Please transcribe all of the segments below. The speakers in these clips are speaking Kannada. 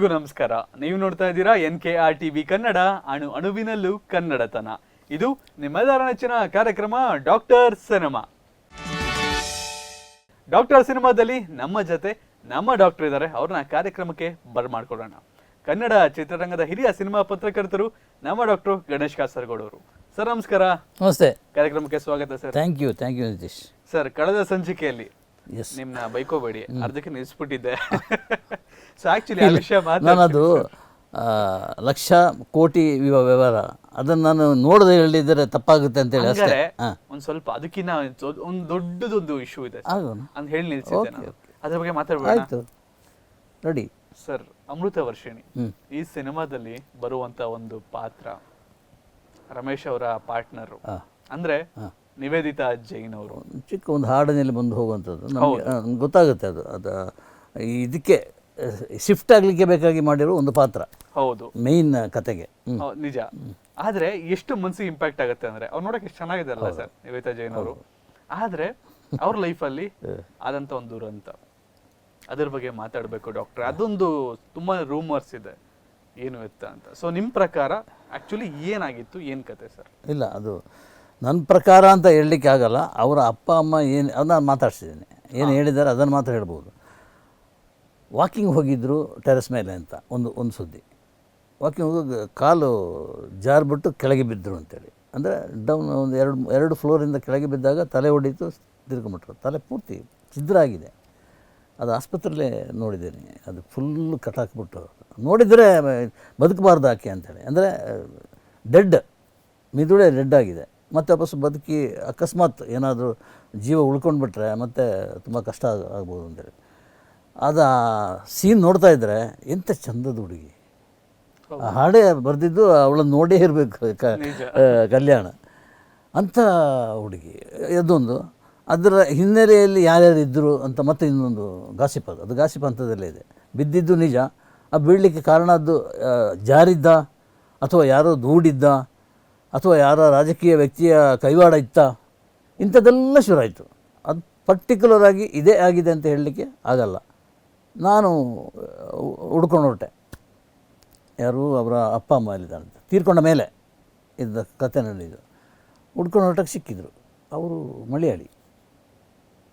ಎಲ್ರಿಗೂ ನಮಸ್ಕಾರ. ನೀವು ನೋಡ್ತಾ ಇದ್ದೀರಾ N K R T V Kannada ಅಣು ಅಣುವಿನಲ್ಲೂ ಕನ್ನಡತನ. ಇದು ನಿಮ್ಮೆಲ್ಲರ ನೆಚ್ಚಿನ ಕಾರ್ಯಕ್ರಮ ಡಾಕ್ಟರ್ ಸಿನಿಮಾ. ಡಾಕ್ಟರ್ ಸಿನಿಮಾದಲ್ಲಿ ನಮ್ಮ ಜೊತೆ ನಮ್ಮ ಡಾಕ್ಟರ್ ಇದ್ದಾರೆ. ಅವ್ರನ್ನ ಕಾರ್ಯಕ್ರಮಕ್ಕೆ ಬರ್ಮಾಡ್ಕೊಡೋಣ ಕನ್ನಡ ಚಿತ್ರರಂಗದ ಹಿರಿಯ ಸಿನಿಮಾ ಪತ್ರಕರ್ತರು ನಮ್ಮ ಡಾಕ್ಟರ್ ಗಣೇಶ್ ಕಾಸರಗೋಡ್ ಅವರು ಸರ್ ನಮಸ್ಕಾರ. ನಮಸ್ತೆ. ಕಾರ್ಯಕ್ರಮಕ್ಕೆ ಸ್ವಾಗತ sir. Thank you thank you Nitish sir ಕಳೆದ ಸಂಚಿಕೆಯಲ್ಲಿ ನಿಮ್ನ ಬೈಕೋಬೇಡಿ. ಅರ್ಧಕ್ಕೆ ನಿಲ್ಸ್ಬಿಟ್ಟಿದ್ದೆ. ಸೊ ಆಕ್ಚುಲಿ ಆ ವಿಷಯ ಲಕ್ಷ ಕೋಟಿ ವಿವ- ವ್ಯವಹಾರ. ಅದನ್ನು ನಾನು ನೋಡದೆ ಹೇಳಿದರೆ ತಪ್ಪಾಗುತ್ತೆ ಅಂತೇಳಿ ಅಷ್ಟೇ. ಒಂದು ಸ್ವಲ್ಪ ಅದಕ್ಕಿಂತ ಒಂದು ದೊಡ್ಡದೊಂದು ಇಶ್ಯೂ ಇದೆ ಅಂತ ಹೇಳಿ ನಿಲ್ಸಿದ್ದೆ ನಾನು. ಅದ್ರ ಬಗ್ಗೆ ಮಾತಾಡ್ಬೋದು ಆಯಿತು. Ready sir Amrutha Varshini. ಈ ಸಿನಿಮಾದಲ್ಲಿ ಬರುವಂತ ಒಂದು ಪಾತ್ರ ರಮೇಶ್ ಅವರ ಪಾರ್ಟ್ನರ್. ಅಂದ್ರೆ ನಿವೇದಿತಾ ಜೈನ್ ಅವರು. ಚಿಕ್ಕ ಒಂದು ಹಾಡಿನಲ್ಲಿ ಬಂದು ಹೋಗುವಂಥದ್ದು. ನಮಗೆ ಗೊತ್ತಾಗುತ್ತೆ ಅದು. ಅದು ಇದಕ್ಕೆ ಶಿಫ್ಟ್ ಆಗಲಿಕ್ಕೆ ಬೇಕಾಗಿ ಮಾಡಿರೋ ಒಂದು ಪಾತ್ರ. ಹೌದು. ಮೇನ್ ಕತೆಗೆ. ನಿಜ. ಆದರೆ ಎಷ್ಟು ಮನ್ಸಿಗೆ ಇಂಪ್ಯಾಕ್ಟ್ ಆಗುತ್ತೆ ಅಂದ್ರೆ ಅವ್ರು ನೋಡೋಕೆ ಎಷ್ಟು ಚೆನ್ನಾಗಿದೆ ಅಲ್ಲ ಸರ್ ನಿವೇದಿತಾ ಜೈನ್ ಅವರು. ಆದರೆ ಅವ್ರ ಲೈಫಲ್ಲಿ ಆದಂತ ಒಂದು ದುರಂತ. ಅದ್ರ ಬಗ್ಗೆ ಮಾತಾಡ್ಬೇಕು ಡಾಕ್ಟರ್. ಅದೊಂದು ತುಂಬಾ ರೂಮರ್ಸ್ ಇದೆ. ಏನು ಎತ್ತ ಅಂತ. ಸೊ ನಿಮ್ ಪ್ರಕಾರ ಆಕ್ಚುಲಿ ಏನಾಗಿತ್ತು? ಏನು ಕತೆ ಸರ್? ಇಲ್ಲ ಅದು ನನ್ನ ಪ್ರಕಾರ ಅಂತ ಹೇಳಲಿಕ್ಕೆ ಆಗಲ್ಲ ಅವರ ಅಪ್ಪ ಅಮ್ಮ ಏನು ಅದನ್ನ ಮಾತಾಡ್ಸಿದ್ದೀನಿ. ಏನು ಹೇಳಿದ್ದಾರೆ ಅದನ್ನು ಮಾತ್ರ ಹೇಳ್ಬೋದು. ವಾಕಿಂಗ್ ಹೋಗಿದ್ದರು ಟೆರೆಸ್ ಮೇಲೆ ಅಂತ ಒಂದು ಒಂದು ಸುದ್ದಿ. ವಾಕಿಂಗ್ ಹೋಗಿ ಕಾಲು ಜಾರ್ಬಿಟ್ಟು ಕೆಳಗೆ ಬಿದ್ದರು ಅಂತೇಳಿ. ಅಂದರೆ ಡೌನ್ ಒಂದು ಎರಡು ಎರಡು ಫ್ಲೋರಿಂದ ಕೆಳಗೆ ಬಿದ್ದಾಗ ತಲೆ ಹೊಡೀತು ತಿರ್ಕೊಂಬಿಟ್ರು ತಲೆ ಪೂರ್ತಿ ಛಿದ್ರ ಆಗಿದೆ. ಅದು ಆಸ್ಪತ್ರೆಯಲ್ಲೇ ನೋಡಿದ್ದೀನಿ. ಅದು ಫುಲ್ಲು ಕಟಾಕ್ಬಿಟ್ಟು ನೋಡಿದರೆ ಬದುಕಬಾರ್ದು ಆಕೆ ಅಂತೇಳಿ. ಅಂದರೆ ಡೆಡ್ ಮಿದುಳೆ ಡೆಡ್ ಆಗಿದೆ. ಮತ್ತೆ ವಾಪಸ್ ಬದುಕಿ ಅಕಸ್ಮಾತ್ ಏನಾದರೂ ಜೀವ ಉಳ್ಕೊಂಡ್ಬಿಟ್ರೆ ಮತ್ತೆ ತುಂಬ ಕಷ್ಟ ಆಗ ಆಗ್ಬೋದು ಅಂತೇಳಿ ಅದು ಸೀನ್ ನೋಡ್ತಾ ಇದ್ದರೆ ಎಂಥ ಚಂದದ ಹುಡುಗಿ. ಆ ಹಾಡೇ ಬರೆದಿದ್ದು ಅವಳನ್ನು ನೋಡೇ ಇರಬೇಕು ಕಲ್ಯಾಣ. ಅಂಥ ಹುಡುಗಿ. ಅದೊಂದು. ಅದರ ಹಿನ್ನೆಲೆಯಲ್ಲಿ ಯಾರ್ಯಾರು ಇದ್ದರು ಅಂತ ಮತ್ತೆ ಇನ್ನೊಂದು ಗಾಸಿಪ್ ಅದು. ಅದು ಗಾಸಿಪ್ ಹಂತದಲ್ಲೇ ಇದೆ. ಬಿದ್ದಿದ್ದು ನಿಜ. ಆ ಬೀಳಲಿಕ್ಕೆ ಕಾರಣ ಅದು ಜಾರಿದ್ದ ಅಥವಾ ಯಾರೋ ದೂಡಿದ್ದ? ಅಥವಾ ಯಾರ ರಾಜಕೀಯ ವ್ಯಕ್ತಿಯ ಕೈವಾಡ ಇತ್ತ, ಇಂಥದ್ದೆಲ್ಲ ಶುರುವಾಯಿತು ಅದು ಪರ್ಟಿಕ್ಯುಲರ್ ಆಗಿ ಇದೇ ಆಗಿದೆ ಅಂತ ಹೇಳಲಿಕ್ಕೆ ಆಗಲ್ಲ. ನಾನು ಹುಡ್ಕೊಂಡು ಹೊರಟೆ. ಯಾರು? ಅವರ ಅಪ್ಪ, ಅಮ್ಮ ಅಂತ ತೀರ್ಕೊಂಡ ಮೇಲೆ ಇದ್ದ ಕತೆ ನಡೆದಿದ್ದು ಹುಡ್ಕೊಂಡು ಹೊರಟಕ್ಕೆ ಸಿಕ್ಕಿದ್ರು. ಅವರು ಮಲಯಾಳಿ.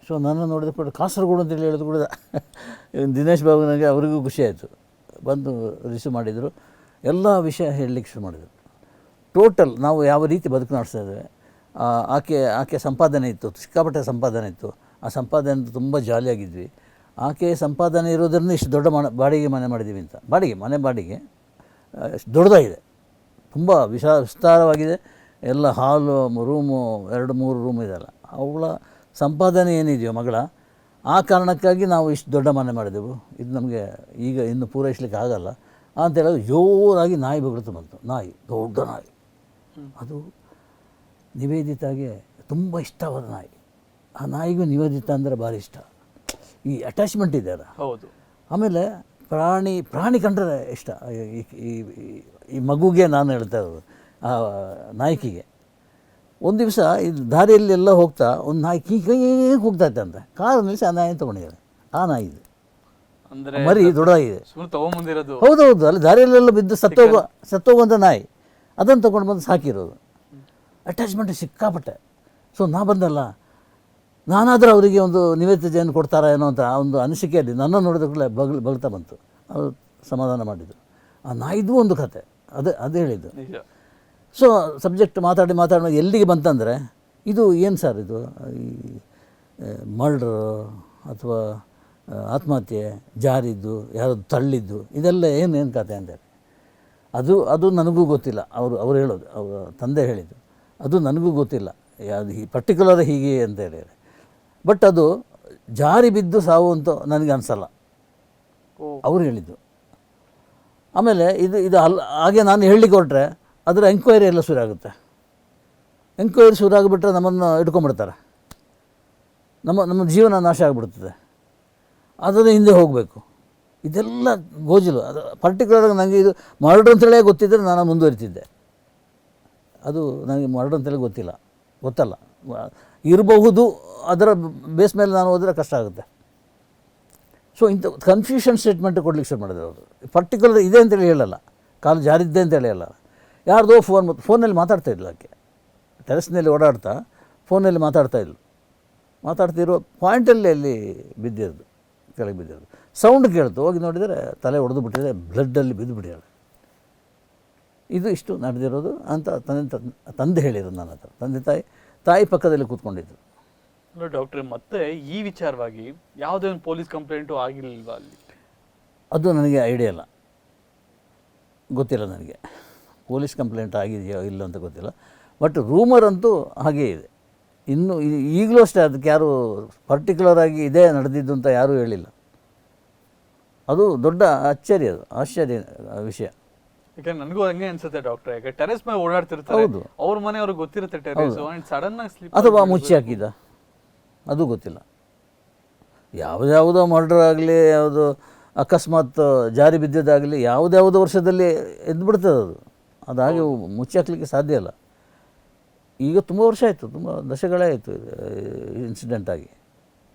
ಸೊ ನನ್ನ ನೋಡಿದ ಕೂಡ ಕಾಸರಗೋಡು ಅಂತೇಳಿ ಹೇಳಿದ್ರು ಕೂಡ ದಿನೇಶ್ ಬಾಬು ನನಗೆ ಅವರಿಗೂ ಖುಷಿ ಆಯಿತು. ಬಂದು ರಿಸೀವ್ ಮಾಡಿದರು. ಎಲ್ಲ ವಿಷಯ ಹೇಳಲಿಕ್ಕೆ ಶುರು ಮಾಡಿದರು. ಟೋಟಲ್ ನಾವು ಯಾವ ರೀತಿ ಬದುಕು ನಡೆಸ್ತಾ ಇದ್ದೇವೆ ಆಕೆ ಆಕೆ ಸಂಪಾದನೆ ಇತ್ತು, ಸಿಕ್ಕಾಪಟ್ಟೆ ಸಂಪಾದನೆ ಇತ್ತು. ಆ ಸಂಪಾದನೆ ತುಂಬ ಜಾಲಿಯಾಗಿದ್ವಿ. ಆಕೆ ಸಂಪಾದನೆ ಇರೋದ್ರಿಂದ ಇಷ್ಟು ದೊಡ್ಡ ಮನೆ, ಬಾಡಿಗೆ ಮನೆ ಮಾಡಿದ್ದೀವಿ ಅಂತ. ಬಾಡಿಗೆ, ಮನೆ ಬಾಡಿಗೆ ದೊಡ್ಡದಾಗಿದೆ. ತುಂಬ ವಿಶಾ, ವಿಸ್ತಾರವಾಗಿದೆ. ಎಲ್ಲ ಹಾಲು, ರೂಮು, ಎರಡು, ಮೂರು ರೂಮ್ ಇದೆಲ್ಲ ಅವಳ ಸಂಪಾದನೆ ಏನಿದೆಯೋ ಮಗಳ, ಆ ಕಾರಣಕ್ಕಾಗಿ ನಾವು ಇಷ್ಟು ದೊಡ್ಡ ಮನೆ ಮಾಡಿದೆವು. ಇದು ನಮಗೆ ಈಗ ಇನ್ನು ಪೂರೈಸಲಿಕ್ಕೆ ಆಗಲ್ಲ. ಅಂತ ಹೇಳೋದು ಜೋರಾಗಿ ನಾಯಿ ಬಗ್ಳುತ್ತೆ ಬಂತು. ನಾಯಿ, ದೊಡ್ಡ ನಾಯಿ. ಅದು ನಿವೇದಿತಾಗೆ ತುಂಬ ಇಷ್ಟವಾದ ನಾಯಿ. ಆ ನಾಯಿಗೂ ನಿವೇದಿತ ಅಂದರೆ ಭಾರಿ ಇಷ್ಟ. ಈ ಅಟ್ಯಾಚ್ಮೆಂಟ್ ಇದೆ ಅಲ್ಲ ಹೌದು. ಆಮೇಲೆ ಪ್ರಾಣಿ ಪ್ರಾಣಿ ಕಂಡ್ರೆ ಇಷ್ಟ. ಈ ಈ- ಮಗುಗೆ ನಾನು ಹೇಳ್ತಾ ಇರೋದು ಆ ನಾಯಕಿಗೆ. ಒಂದು ದಿವಸ ಇದು ದಾರಿಯಲ್ಲಿ ಎಲ್ಲ ಹೋಗ್ತಾ ಒಂದು ನಾಯಿ ಕೀ ಕೈ ಹೋಗ್ತಾ ಅಂತ. ಕಾರು ನಿಲ್ಲಿಸಿ ಆ ನಾಯಿ ತೊಗೊಂಡಿದ್ದಾರೆ. ಆ ನಾಯಿ ಇದು. ಅಂದ್ರೆ ಮರಿ ದೊಡ್ಡದಾಗಿದೆ. ತಗೊಂಬಂದಿರೋದು. ಹೌದೌದು ಅಲ್ಲಿ ದಾರಿಯಲ್ಲೆಲ್ಲ ಬಿದ್ದು ಸತ್ತೋಗೋ ಸತ್ತೋಗುವಂಥ ನಾಯಿ. ಅದನ್ನು ತೊಗೊಂಡು ಬಂದು ಸಾಕಿರೋದು. ಅಟ್ಯಾಚ್ಮೆಂಟ್ ಸಿಕ್ಕಾಪಟ್ಟೆ. ಸೊ ನಾ ಬಂದಲ್ಲ. ನಾನಾದರೂ ಅವರಿಗೆ ಒಂದು ನಿವೇದ್ಯತೆಯನ್ನು ಕೊಡ್ತಾರಾ ಏನೋ ಅಂತ ಒಂದು ಅನಿಸಿಕೆಯಲ್ಲಿ ನನ್ನ ನೋಡಿದ ಕೂಡಲೇ ಬಗ್ಲು ಬಗ್ತಾ ಬಂತು. ಅವರು ಸಮಾಧಾನ ಮಾಡಿದರು. ಆ ನಾಯಿದು ಒಂದು ಕತೆ. ಅದೇ ಅದು ಹೇಳಿದ್ದು. ಸೊ ಸಬ್ಜೆಕ್ಟ್ ಮಾತಾಡಿ ಮಾತಾಡಿ ಎಲ್ಲಿಗೆ ಬಂತಂದರೆ ಇದು ಏನು ಸರ್ ಇದು? ಈ ಮರ್ಡ್ರು ಅಥವಾ ಆತ್ಮಹತ್ಯೆ ಜಾರಿದ್ದು ಯಾರು ತಳ್ಳಿದ್ದು ಇದೆಲ್ಲ ಏನು ಏನು ಕತೆ ಅಂತೇಳಿ ಅದು ಅದು ನನಗೂ ಗೊತ್ತಿಲ್ಲ. ಅವರು ಅವ್ರು ಹೇಳೋದು ಅವರ ತಂದೆ ಹೇಳಿದ್ದು. ಅದು ನನಗೂ ಗೊತ್ತಿಲ್ಲ. ಯಾವುದು ಈ ಪರ್ಟಿಕ್ಯುಲರ್ ಹೀಗೆ ಅಂತ ಹೇಳಿದರೆ. ಬಟ್ ಅದು ಜಾರಿ ಬಿದ್ದು ಸಾವು ಅಂತ ನನಗೆ ಅನಿಸಲ್ಲ. ಅವರು ಹೇಳಿದ್ದು. ಆಮೇಲೆ ಇದು ಇದು ಅಲ್ಲ ಹಾಗೆ ನಾನು ಹೇಳಲಿಕ್ಕೆ ಹೊರಟ್ರೆ ಅದರ ಎಂಕ್ವೈರಿ ಎಲ್ಲ ಶುರು ಆಗುತ್ತೆ. ಎಂಕ್ವೈರಿ ಶುರು ಆಗಿಬಿಟ್ರೆ ನಮ್ಮನ್ನು ಇಟ್ಕೊಂಡ್ಬಿಡ್ತಾರೆ ನಮ್ಮ ನಮ್ಮ ಜೀವನ ನಾಶ ಆಗಿಬಿಡ್ತದೆ. ಅದನ್ನು ಹಿಂದೆ ಹೋಗಬೇಕು. ಇದೆಲ್ಲ ಗೋಜಿಲು. ಅದು ಪರ್ಟಿಕ್ಯುಲರಾಗಿ ನನಗೆ ಇದು ಮರ್ಡ್ರ್ ಅಂತೇಳೇ ಗೊತ್ತಿದ್ದರೆ ನಾನು ಮುಂದುವರಿತಿದ್ದೆ. ಅದು ನನಗೆ ಮರ್ಡ್ರ್ ಅಂತೇಳಿ ಗೊತ್ತಿಲ್ಲ. ಗೊತ್ತಲ್ಲ. ಇರಬಹುದು, ಅದರ ಬೇಸ್ ಮೇಲೆ ನಾನು ಹೋದರೆ ಕಷ್ಟ ಆಗುತ್ತೆ. ಸೊ ಇಂಥ ಕನ್ಫ್ಯೂಷನ್ ಸ್ಟೇಟ್ಮೆಂಟ್ ಕೊಡ್ಲಿಕ್ಕೆ ಶುರು ಮಾಡಿದ್ರು ಅವರು. ಪರ್ಟಿಕ್ಯುಲರ್ ಇದೆ ಅಂತೇಳಿ ಹೇಳಲ್ಲ. ಕಾಲು ಜಾರಿದ್ದೆ ಅಂತೇಳಿ ಹೇಳಲ್ಲ. ಯಾರ್ದೋ ಫೋನ್ ಫೋನಲ್ಲಿ ಮಾತಾಡ್ತಾ ಇದ್ಲು ಆಕೆ. ಟೆರೆಸ್ನಲ್ಲಿ ಓಡಾಡ್ತಾ ಫೋನಲ್ಲಿ ಮಾತಾಡ್ತಾ ಇದ್ಲು. ಮಾತಾಡ್ತಿರೋ ಪಾಯಿಂಟಲ್ಲಿ ಅಲ್ಲಿ ಬಿದ್ದಿರೋದು. ಕೆಳಗೆ ಬಿದ್ದಿರೋದು ಸೌಂಡ್ ಕೇಳ್ತು ಹೋಗಿ ನೋಡಿದರೆ ತಲೆ ಹೊಡೆದು ಬಿಟ್ಟಿದೆ ಬ್ಲಡ್ಡಲ್ಲಿ ಬಿದ್ದು ಬಿಟ್ಟಿದ್ದಾಳೆ. ಇದು ಇಷ್ಟು ನಡೆದಿರೋದು ಅಂತ ತಂದೆ ತಂದೆ ಹೇಳಿರೋದು ನನ್ನ ಹತ್ರ. ತಂದೆ ತಾಯಿ ತಾಯಿ ಪಕ್ಕದಲ್ಲಿ ಕೂತ್ಕೊಂಡಿದ್ರು. ಅಲ್ಲ ಡಾಕ್ಟ್ರೆ ಮತ್ತೆ ಈ ವಿಚಾರವಾಗಿ ಯಾವುದೇ ಒಂದು ಪೊಲೀಸ್ ಕಂಪ್ಲೇಂಟು ಆಗಿರಲಿಲ್ವಾ ಅಲ್ಲಿ? ಅದು ನನಗೆ ಐಡಿಯಾ ಇಲ್ಲ. ಗೊತ್ತಿಲ್ಲ ನನಗೆ. ಪೊಲೀಸ್ ಕಂಪ್ಲೇಂಟ್ ಆಗಿದೆಯೋ ಇಲ್ಲ ಅಂತ ಗೊತ್ತಿಲ್ಲ. ಬಟ್ ರೂಮರ್ ಅಂತೂ ಹಾಗೇ ಇದೆ. ಇನ್ನು ಈಗಲೂ ಅಷ್ಟೇ ಅದಕ್ಕೆ ಯಾರು ಪರ್ಟಿಕ್ಯುಲರ್ ಆಗಿ ಇದೇ ನಡೆದಿದ್ದು ಅಂತ ಯಾರೂ ಹೇಳಿಲ್ಲ. ಅದು ದೊಡ್ಡ ಆಶ್ಚರ್ಯ ಅದು ಆಶ್ಚರ್ಯ ವಿಷಯ. ಯಾಕಂದ್ರೆ ನನಗೂ ಹಂಗೆ ಅನ್ಸುತ್ತೆ ಡಾಕ್ಟರ್ ಯಾಕೆ ಟೆರೆಸ್ ಮೇಲೆ ಓಡಾಡ್ತಿರ್ತಾರೆ. ಹೌದು. ಅವ್ರ ಮನೆಯವ್ರಿಗೆ ಗೊತ್ತಿರುತ್ತೆ ಟೆರೆಸ್ ಸಡನ್ ಆಗಿ ಸ್ಲಿಪ್ ಅಥವಾ ಮುಚ್ಚಿ ಹಾಕಿದ. ಅದು ಗೊತ್ತಿಲ್ಲ. ಯಾವುದ್ಯಾವುದೋ ಮರ್ಡರ್ ಆಗಲಿ ಯಾವುದು ಅಕಸ್ಮಾತ್ ಜಾರಿ ಬಿದ್ದಿದ್ದಾಗಲಿ ಯಾವುದ್ಯಾವುದೋ ವರ್ಷದಲ್ಲಿ ಎದ್ದು ಬಿಡ್ತದೆ ಅದು. ಅದು ಹಾಗೆ ಮುಚ್ಚಿ ಹಾಕ್ಲಿಕ್ಕೆ ಸಾಧ್ಯ ಇಲ್ಲ. ಈಗ ತುಂಬ ವರ್ಷ ಆಯಿತು ತುಂಬ ದಶಗಳೇ ಆಯಿತು ಇನ್ಸಿಡೆಂಟ್ ಆಗಿ.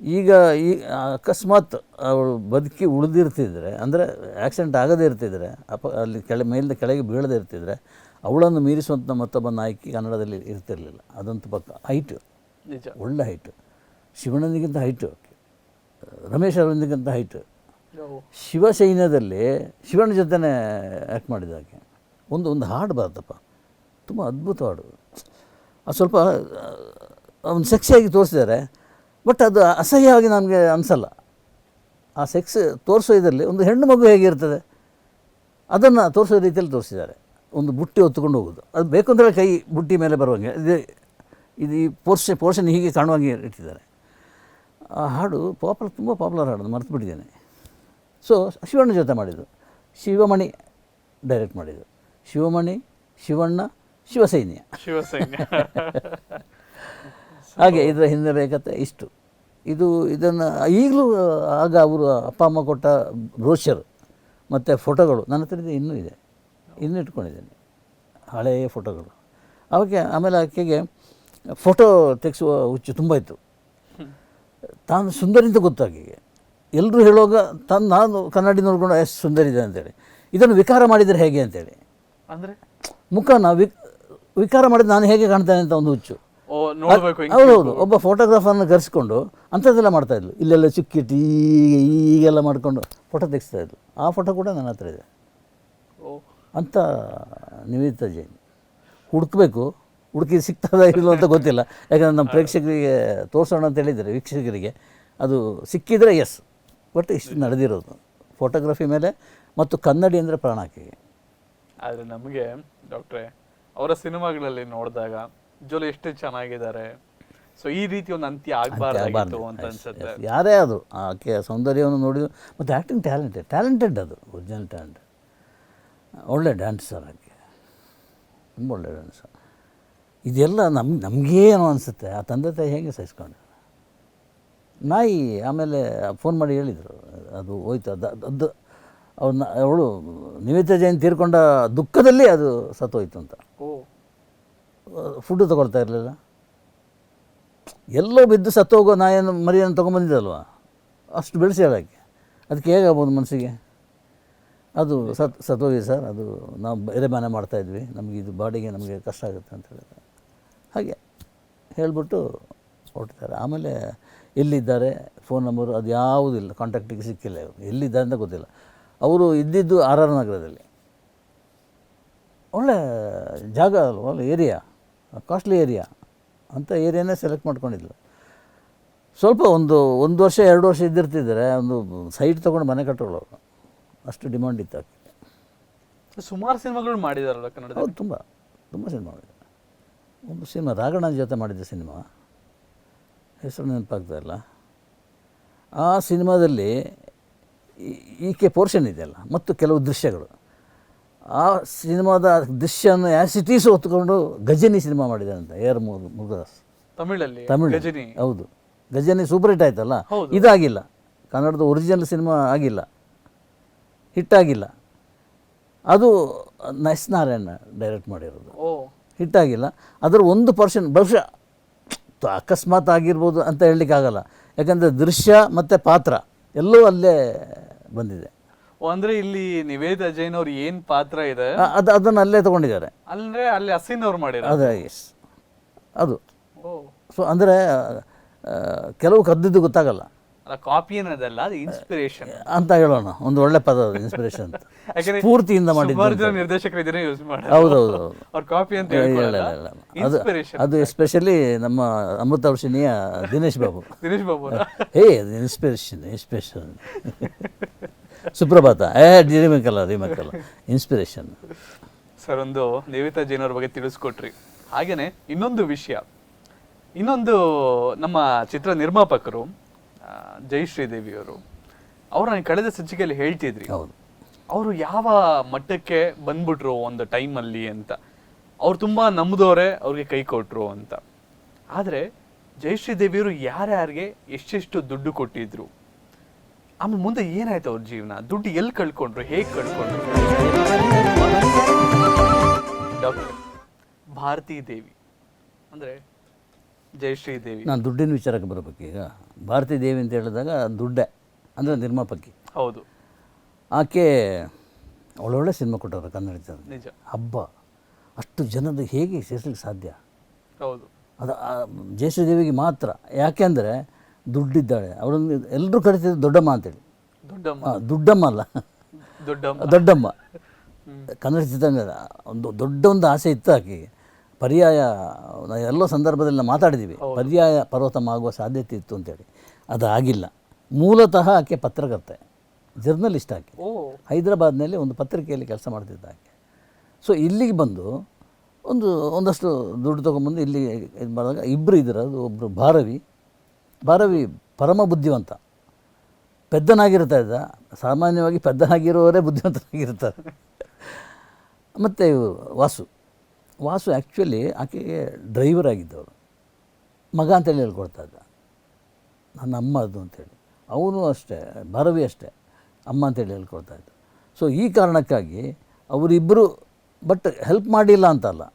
ಈಗ ಈ ಅಕಸ್ಮಾತ್ ಅವಳು ಬದುಕಿ ಉಳಿದಿರ್ತಿದ್ರೆ ಅಂದರೆ ಆಕ್ಸಿಡೆಂಟ್ ಆಗದೇ ಇರ್ತಿದ್ರೆ ಅಪ ಅಲ್ಲಿ ಕೆಳ ಮೇಲಿಂದ ಕೆಳಗೆ ಬೀಳದೇ ಇರ್ತಿದ್ರೆ ಅವಳನ್ನು ಮೀರಿಸುವಂಥ ಮತ್ತೊಬ್ಬ ನಾಯಕಿ ಕನ್ನಡದಲ್ಲಿ ಇರ್ತಿರಲಿಲ್ಲ. ಅದಂತ ಪಕ್ಕ ಹೈಟು ನಿಜ. ಒಳ್ಳೆ ಹೈಟು ಶಿವಣ್ಣನಿಗಿಂತ ಹೈಟು ರಮೇಶ್ ಅರವಿಂದಗಿಂತ ಹೈಟು ಶಿವಸೈನ್ಯದಲ್ಲಿ ಶಿವಣ್ಣ ಜೊತೆನೇ ಆ್ಯಕ್ಟ್ ಮಾಡಿದಾಗೆ ಒಂದು ಒಂದು ಹಾಡು ಬರುತ್ತಪ್ಪ. ತುಂಬ ಅದ್ಭುತ ಹಾಡು ಸ್ವಲ್ಪ ಅವನು ಸೆಕ್ಸಿಯಾಗಿ ತೋರಿಸಿದ್ದಾರೆ. ಬಟ್ ಅದು ಅಸಹ್ಯವಾಗಿ ನನಗೆ ಅನಿಸಲ್ಲ. ಆ ಸೆಕ್ಸ್ ತೋರಿಸೋ ಇದರಲ್ಲಿ ಒಂದು ಹೆಣ್ಣು ಮಗು ಹೇಗಿರ್ತದೆ ಅದನ್ನು ತೋರಿಸೋ ರೀತಿಯಲ್ಲಿ ತೋರಿಸಿದ್ದಾರೆ. ಒಂದು ಬುಟ್ಟಿ ಹೊತ್ತುಕೊಂಡು ಹೋಗೋದು. ಅದು ಬೇಕು ಅಂದರೆ ಕೈ ಬುಟ್ಟಿ ಮೇಲೆ ಬರುವಂಗೆ. ಇದು ಇದು ಈ ಪೋರ್ಷನ್ ಪೋರ್ಷನ್ ಹೀಗೆ ಕಾಣುವಂಗೆ ಇಟ್ಟಿದ್ದಾರೆ. ಆ ಹಾಡು ಪಾಪುಲರ್ ತುಂಬ ಪಾಪ್ಯುಲರ್ ಹಾಡು ಮರ್ತು ಬಿಟ್ಟಿದ್ದೇನೆ ಸೊ ಶಿವಣ್ಣ ಜೊತೆ ಮಾಡಿದ್ದು. ಶಿವಮಣಿ ಡೈರೆಕ್ಟ್ ಮಾಡಿದ್ದು. ಶಿವಮಣಿ, ಶಿವಣ್ಣ ಶಿವಸೈನ್ಯ. ಶಿವಸೈನ್ಯ. ಹಾಗೆ ಇದರ ಹಿನ್ನೆಲೆ ಕಥೆ ಇಷ್ಟು. ಇದು ಇದನ್ನು ಈಗಲೂ ಆಗ ಅವರು ಅಪ್ಪ ಅಮ್ಮ ಕೊಟ್ಟ ಬ್ರೋಷರ್ ಮತ್ತು ಫೋಟೋಗಳು ನನ್ನ ಹತ್ರ ಇದೆ ಇನ್ನೂ ಇದೆ. ಇನ್ನೂ ಇಟ್ಕೊಂಡಿದ್ದೇನೆ. ಹಳೆಯ ಫೋಟೋಗಳು. ಅವಕ್ಕೆ ಆಮೇಲೆ ಆಕೆಗೆ ಫೋಟೋ ತೆಗೆಸುವ ಹುಚ್ಚು ತುಂಬ ಇತ್ತು. ತಾನು ಸುಂದರಿ ಅಂತ ಗೊತ್ತು ಆಕೆಗೆ. ಎಲ್ಲರೂ ಹೇಳುವಾಗ ತಾನು ನಾನು ಕನ್ನಡಿ ನೋಡ್ಕೊಂಡು ಎಷ್ಟು ಸುಂದರಿದೆ ಅಂತೇಳಿ. ಇದನ್ನು ವಿಕಾರ ಮಾಡಿದರೆ ಹೇಗೆ ಅಂತೇಳಿ. ಅಂದರೆ? ಮುಖನ ವಿ ವಿಕಾರ ಮಾಡಿದ ನಾನು ಹೇಗೆ ಕಾಣ್ತೇನೆ ಅಂತ ಒಂದು ಹುಚ್ಚು. ಹೌದೌದು. ಒಬ್ಬ ಫೋಟೋಗ್ರಾಫರ್ನ ಕರೆಸ್ಕೊಂಡು ಅಂಥದ್ದೆಲ್ಲ ಮಾಡ್ತಾಯಿದ್ಲು ಇಲ್ಲೆಲ್ಲ ಚುಕ್ಕಿಟ್ಟು ಈಗ ಈಗೆಲ್ಲ ಮಾಡಿಕೊಂಡು ಫೋಟೋ ತೆಗಿಸ್ತಾ ಇದ್ಲು. ಆ ಫೋಟೋ ಕೂಡ ನನ್ನ ಹತ್ರ ಇದೆ. ಓ. ಅಂತ ನಿವೇದಿತ ಜೈನ್. ಹುಡುಕಬೇಕು. ಹುಡುಕಿ ಸಿಗ್ತದ ಇಲ್ಲೋ ಅಂತ ಗೊತ್ತಿಲ್ಲ. ಯಾಕಂದ್ರೆ ನಮ್ಮ ಪ್ರೇಕ್ಷಕರಿಗೆ ತೋರಿಸೋಣ ಅಂತ ಹೇಳಿದರೆ ವೀಕ್ಷಕರಿಗೆ. ಅದು ಸಿಕ್ಕಿದರೆ ಎಸ್ ಬಟ್ ಇಷ್ಟು ನಡೆದಿರೋದು. ಫೋಟೋಗ್ರಫಿ ಮೇಲೆ ಮತ್ತು ಕನ್ನಡಿ ಅಂದರೆ ಪ್ರಾಣ ಆದರೆ ಆದ್ರೆ ನಮಗೆ ಡಾಕ್ಟ್ರೆ ಅವರ ಸಿನಿಮಾಗಳಲ್ಲಿ ನೋಡಿದಾಗ ಜೋಲಿ ಎಷ್ಟು ಚೆನ್ನಾಗಿದ್ದಾರೆ. ಸೊ ಈ ರೀತಿ ಒಂದು ಅಂತ್ಯ ಆಗಬಾರ್ದು. ಅಂತ ಅನ್ಸುತ್ತೆ. ಯಾರೇ ಅದು ಆಕೆ ಸೌಂದರ್ಯವನ್ನು ನೋಡಿದ್ರು ಮತ್ತು ಆ್ಯಕ್ಟಿಂಗ್ ಟ್ಯಾಲೆಂಟೆಡ್ ಟ್ಯಾಲೆಂಟೆಡ್ ಅದು ಒರಿಜಿನಲ್ ಟ್ಯಾಲೆಂಟ್ ಒಳ್ಳೆ ಡ್ಯಾನ್ಸರ್ ಆಕೆ ತುಂಬ ಒಳ್ಳೆ ಡ್ಯಾನ್ಸರ್ ಇದೆಲ್ಲ ನಮ್ಗೆ ನಮಗೇನು ಅನಿಸುತ್ತೆ. ಆ ತಂದೆ ತಾಯಿ ಹೇಗೆ ಸಹಿಸ್ಕೊಂಡು ನಾಯಿ ಆಮೇಲೆ ಫೋನ್ ಮಾಡಿ ಹೇಳಿದರು. ಅದು ಹೋಯ್ತು. ಅದು ಅದು ಅವ್ರನ್ನ ಅವಳು ನಿವೇದ ಜೈನ್ ತೀರ್ಕೊಂಡ ದುಃಖದಲ್ಲಿ ಅದು ಸತ್ತೋಯ್ತು ಅಂತ. ಫುಡ್ಡು ತಗೊಳ್ತಾ ಇರಲಿಲ್ಲ. ಎಲ್ಲೋ ಬಿದ್ದು ಸತ್ತೋಗೋ ನಾಯನ್ನು ಮರಿಯನ್ನು ತೊಗೊಂಬಂದಿದ್ದಲ್ವ ಅಷ್ಟು ಬೆಳೆಸಿ ಅದಕ್ಕೆ. ಅದಕ್ಕೆ ಹೇಗಾಗ್ಬೋದು ಮನಸ್ಸಿಗೆ? ಅದು ಸತ್ ಸತ್ತೋಗಿ ಸರ್, ಅದು ನಾವು ಬೇರೆ ಮನೆ ಮಾಡ್ತಾಯಿದ್ವಿ ನಮಗೆ ಇದು ಬಾಡಿಗೆ ನಮಗೆ ಕಷ್ಟ ಆಗುತ್ತೆ ಅಂತ ಹೇಳಿದ್ರೆ. ಹಾಗೆ ಹೇಳಿಬಿಟ್ಟು ಹೊರಟಿದ್ದಾರೆ. ಆಮೇಲೆ ಎಲ್ಲಿದ್ದಾರೆ? ಫೋನ್ ನಂಬರು, ಅದು ಯಾವುದಿಲ್ಲ ಕಾಂಟ್ಯಾಕ್ಟಿಗೆ ಸಿಕ್ಕಿಲ್ಲ ಎಲ್ಲಿದ್ದಾರೆ ಅಂತ ಗೊತ್ತಿಲ್ಲ. ಅವರು ಇದ್ದಿದ್ದು ಆರ್ ಆರ್ ನಗರದಲ್ಲಿ. ಒಳ್ಳೆ ಜಾಗ ಅಲ್ವ ಒಳ್ಳೆ ಏರಿಯಾ ಕಾಸ್ಟ್ಲಿ ಏರಿಯಾ ಅಂಥ ಏರಿಯಾನೇ ಸೆಲೆಕ್ಟ್ ಮಾಡ್ಕೊಂಡಿದ್ಲು. ಸ್ವಲ್ಪ ಒಂದು ಒಂದು ವರ್ಷ ಎರಡು ವರ್ಷ ಇದ್ದಿರ್ತಿದ್ದರೆ ಒಂದು ಸೈಟ್ ತೊಗೊಂಡು ಮನೆ ಕಟ್ಟೋಳು. ಅಷ್ಟು ಡಿಮ್ಯಾಂಡ್ ಇತ್ತು ಆಕೆ. ಸುಮಾರು ಸಿನಿಮಾಗಳು ಮಾಡಿದಾರಲ್ಲ ಕನ್ನಡ ಹೌದು ತುಂಬ ತುಂಬ ಸಿನಿಮಾ ಒಂದು ಸಿನಿಮಾ ರಾಘಣ್ಣನ ಜೊತೆ ಮಾಡಿದ್ದೆ ಸಿನಿಮಾ. ಹೆಸರು ನೆನಪಾಗ್ತಾ ಇಲ್ಲ. ಆ ಸಿನಿಮಾದಲ್ಲಿ ಈಕೆ ಪೋರ್ಷನ್ ಇದೆಯಲ್ಲ ಮತ್ತು ಕೆಲವು ದೃಶ್ಯಗಳು. ಆ ಸಿನಿಮಾದ ದೃಶ್ಯವನ್ನು ಆ್ಯಸಿಟೀಸ್ ಹೊತ್ಕೊಂಡು ಗಜನಿ ಸಿನಿಮಾ ಮಾಡಿದೆ ಅಂತ ಏರ್ ಮುರುಗದಾಸ್ ತಮಿಳಲ್ಲಿ? ತಮಿಳು ಗಜನಿ? ಹೌದು. ಗಜನಿ ಸೂಪರ್ ಹಿಟ್ ಆಯ್ತಲ್ಲ? ಇದಾಗಿಲ್ಲ. ಕನ್ನಡದ ಒರಿಜಿನಲ್ ಸಿನಿಮಾ ಆಗಿಲ್ಲ. ಹಿಟ್ ಆಗಿಲ್ಲ. ಅದು ನೈಸ್ ನಾರಾಯಣ ಡೈರೆಕ್ಟ್ ಮಾಡಿರೋದು. ಹಿಟ್ಟಾಗಿಲ್ಲ ಹಿಟ್ ಆಗಿಲ್ಲ. ಅದರ ಒಂದು ಪರ್ಸೆಂಟ್ ಬಹುಶಃ ಅಕಸ್ಮಾತ್ ಆಗಿರ್ಬೋದು ಅಂತ ಹೇಳಲಿಕ್ಕಾಗಲ್ಲ. ಯಾಕಂದರೆ ದೃಶ್ಯ ಮತ್ತು ಪಾತ್ರ ಎಲ್ಲವೂ ಅಲ್ಲೇ ಬಂದಿದೆ. ಅಂದ್ರೆ ಇಲ್ಲಿ ನಿವೇದ ಜೈನ್ ಅವ್ರ ಏನ್ ಪಾತ್ರ ಇದೆ? ಅದು ಅದನ್ನು ಅಲ್ಲೇ ತಗೊಂಡಿದ್ದಾರೆ. ಅಂದ್ರೆ ಅಲ್ಲಿ ಅಸಿನ್ ಅವ್ರು ಮಾಡಿದ್ದಾರೆ ಅದೇ ಎಸ್ ಅದು. ಓ. ಸೊ ಅಂದರೆ ಕೆಲವು ಕದ್ದಿದ್ದು ಗೊತ್ತಾಗಲ್ಲ. ಅಲ್ಲ ಕಾಪಿ ಏನದಲ್ಲ ಅದು ಇನ್ಸ್ಪಿರೇಷನ್ ಅಂತ ಹೇಳೋಣ. ಒಂದು ಒಳ್ಳೆ ಪದ ಅದು ಇನ್ಸ್ಪಿರೇಷನ್ ಅಂತ. ಯಾಕಂದ್ರೆ ಸ್ಫೂರ್ತಿಯಿಂದ ಸುಮಾರು ಜನ ನಿರ್ದೇಶಕರು ಇದನ್ನೇ ಯೂಸ್ ಮಾಡಿ ಹೌದು ಹೌದು ಹೌದು ಅವ್ರ ಕಾಪಿ ಅಂತ ಹೇಳ್ಕೊಳ್ಳಲ್ಲ. ಅದು ಅದು ಎಸ್ಪೆಷಲಿ ನಮ್ಮ ಅಮೃತ ವರ್ಷಿಣಿಯ ದಿನೇಶ್ ಬಾಬು. ದಿನೇಶ್ ಬಾಬು ಹೇ ಅದು ಇನ್ಸ್ಪಿರೇಷನ್ ಇನ್ಸ್ಪಿರೇಷನ್ ಸುಪ್ರಭಾತ. ಏ ರಿಮೇಕ್ ರಿಮಕಲ್ಲ ರಿಮೇಕ್ ಇನ್ಸ್ಪಿರೇಷನ್ ಸರ್ ಒಂದು ನಿವಿತಾ ಜೈನ್ ಅವ್ರ ಬಗ್ಗೆ ತಿಳಿಸ್ಕೊಟ್ರಿ. ಹಾಗೇನೆ ಇನ್ನೊಂದು ವಿಷಯ. ಇನ್ನೊಂದು ನಮ್ಮ ಚಿತ್ರ ನಿರ್ಮಾಪಕರು ಜಯಶ್ರೀದೇವಿಯವರು ಜೈ ಶ್ರೀದೇವಿಯವರು ಅವರು ಅವ್ರನ್ನ ಕಳೆದ ಸಂಚಿಕೆಯಲ್ಲಿ ಹೇಳ್ತಿದ್ರಿ. ಹೌದು. ಅವರು ಯಾವ ಮಟ್ಟಕ್ಕೆ ಬಂದ್ಬಿಟ್ರು ಒಂದು ಟೈಮಲ್ಲಿ ಅಂತ. ಅವ್ರು ತುಂಬಾ ನಂಬಿದವರೇ ಅವ್ರಿಗೆ ಕೈ ಕೊಟ್ಟರು ಅಂತ. ಆದರೆ ಜಯಶ್ರೀ ದೇವಿಯವರು ಯಾರ್ಯಾರಿಗೆ ಎಷ್ಟೆಷ್ಟು ದುಡ್ಡು ಕೊಟ್ಟಿದ್ರು. ಆಮೇಲೆ ಮುಂದೆ ಏನಾಯ್ತು ಅವ್ರ ಜೀವನ? ದುಡ್ಡು ಎಲ್ಲಿ ಕಳ್ಕೊಂಡ್ರು? ಹೇಗೆ ಕಳ್ಕೊಂಡ್ರು? ಡಾಕ್ಟರ್ ಭಾರತೀ ದೇವಿ. ಅಂದ್ರೆ ಜಯಶ್ರೀ ದೇವಿ. ನಾನು ದುಡ್ಡಿನ ವಿಚಾರಕ್ಕೆ ಬರಬೇಕು ಈಗ ಭಾರತೀ ದೇವಿ ಅಂತ ಹೇಳಿದಾಗ ದುಡ್ಡೆ ಅಂದರೆ ನಿರ್ಮಾಪಕಿ. ಹೌದು. ಆಕೆ ಒಳ್ಳೊಳ್ಳೆ ಸಿನಿಮಾ ಕೊಟ್ಟವ್ರೆ ಕನ್ನಡ ನಿಜ. ಹಬ್ಬ ಅಷ್ಟು ಜನದ ಹೇಗೆ ಸೇರಿಸ್ಲಿಕ್ಕೆ ಸಾಧ್ಯ? ಹೌದು. ಅದು ಜಯಶ್ರೀ ದೇವಿಗೆ ಮಾತ್ರ. ಯಾಕೆಂದರೆ ದುಡ್ಡಿದ್ದಾಳೆ. ಅವಳನ್ನು ಎಲ್ಲರೂ ಕರಿತಿದ್ರು ದೊಡ್ಡಮ್ಮ ಅಂತೇಳಿ. ದೊಡ್ಡಮ್ಮ. ದೊಡ್ಡಮ್ಮ ದುಡ್ಡಮ್ಮ ಅಲ್ಲ. ದೊಡ್ಡಮ್ಮ. ದೊಡ್ಡಮ್ಮ. ಕನ್ನಡ ಚಿತ್ರರಂಗದ ಒಂದು ದೊಡ್ಡ ಒಂದು ಆಸೆ ಇತ್ತು ಆಕೆ. ಪರ್ಯಾಯ ಎಲ್ಲ ಸಂದರ್ಭದಲ್ಲಿ ನಾವು ಮಾತಾಡಿದ್ದೀವಿ. ಪರ್ಯಾಯ ಪರ್ವತಮ್ಮ ಆಗುವ ಸಾಧ್ಯತೆ ಇತ್ತು ಅಂತೇಳಿ. ಅದು ಆಗಿಲ್ಲ. ಮೂಲತಃ ಆಕೆ ಪತ್ರಕರ್ತೆ ಜರ್ನಲಿಸ್ಟ್ ಆಕೆ. ಹೈದರಾಬಾದ್ನಲ್ಲಿ ಒಂದು ಪತ್ರಿಕೆಯಲ್ಲಿ ಕೆಲಸ ಮಾಡ್ತಿದ್ದ ಆಕೆ. ಸೊ ಇಲ್ಲಿಗೆ ಬಂದು ಒಂದು ಒಂದಷ್ಟು ದುಡ್ಡು ತೊಗೊಂಬಂದು ಇಲ್ಲಿ ಇದು ಮಾಡಿದಾಗ ಇಬ್ಬರು ಇದ್ದಾರೆ ಅದು ಒಬ್ಬರು ಭಾರವಿ ಭಾರವಿ ಪರಮ ಬುದ್ಧಿವಂತ ಪೆದ್ದನಾಗಿರ್ತಾ ಇದ್ದ. ಸಾಮಾನ್ಯವಾಗಿ ಪೆದ್ದನಾಗಿರೋರೇ ಬುದ್ಧಿವಂತನಾಗಿರ್ತಾರೆ ಮತ್ತು ವಾಸು. ವಾಸು ಆ್ಯಕ್ಚುಲಿ ಆಕೆಗೆ ಡ್ರೈವರ್ ಆಗಿದ್ದವರು ಮಗ ಅಂತೇಳಿ ಹೇಳ್ಕೊಡ್ತಾ ಇದ್ದ. ನನ್ನ ಅಮ್ಮ ಅದು ಅಂತೇಳಿ. ಅವನು ಅಷ್ಟೇ, ಭಾರವಿ ಅಷ್ಟೇ, ಅಮ್ಮ ಅಂತೇಳಿ ಹೇಳ್ಕೊಡ್ತಾ ಇದ್ದ. ಸೊ ಈ ಕಾರಣಕ್ಕಾಗಿ ಅವರಿಬ್ಬರು ಬಟ್ ಹೆಲ್ಪ್ ಮಾಡಿಲ್ಲ ಅಂತಲ್ಲ.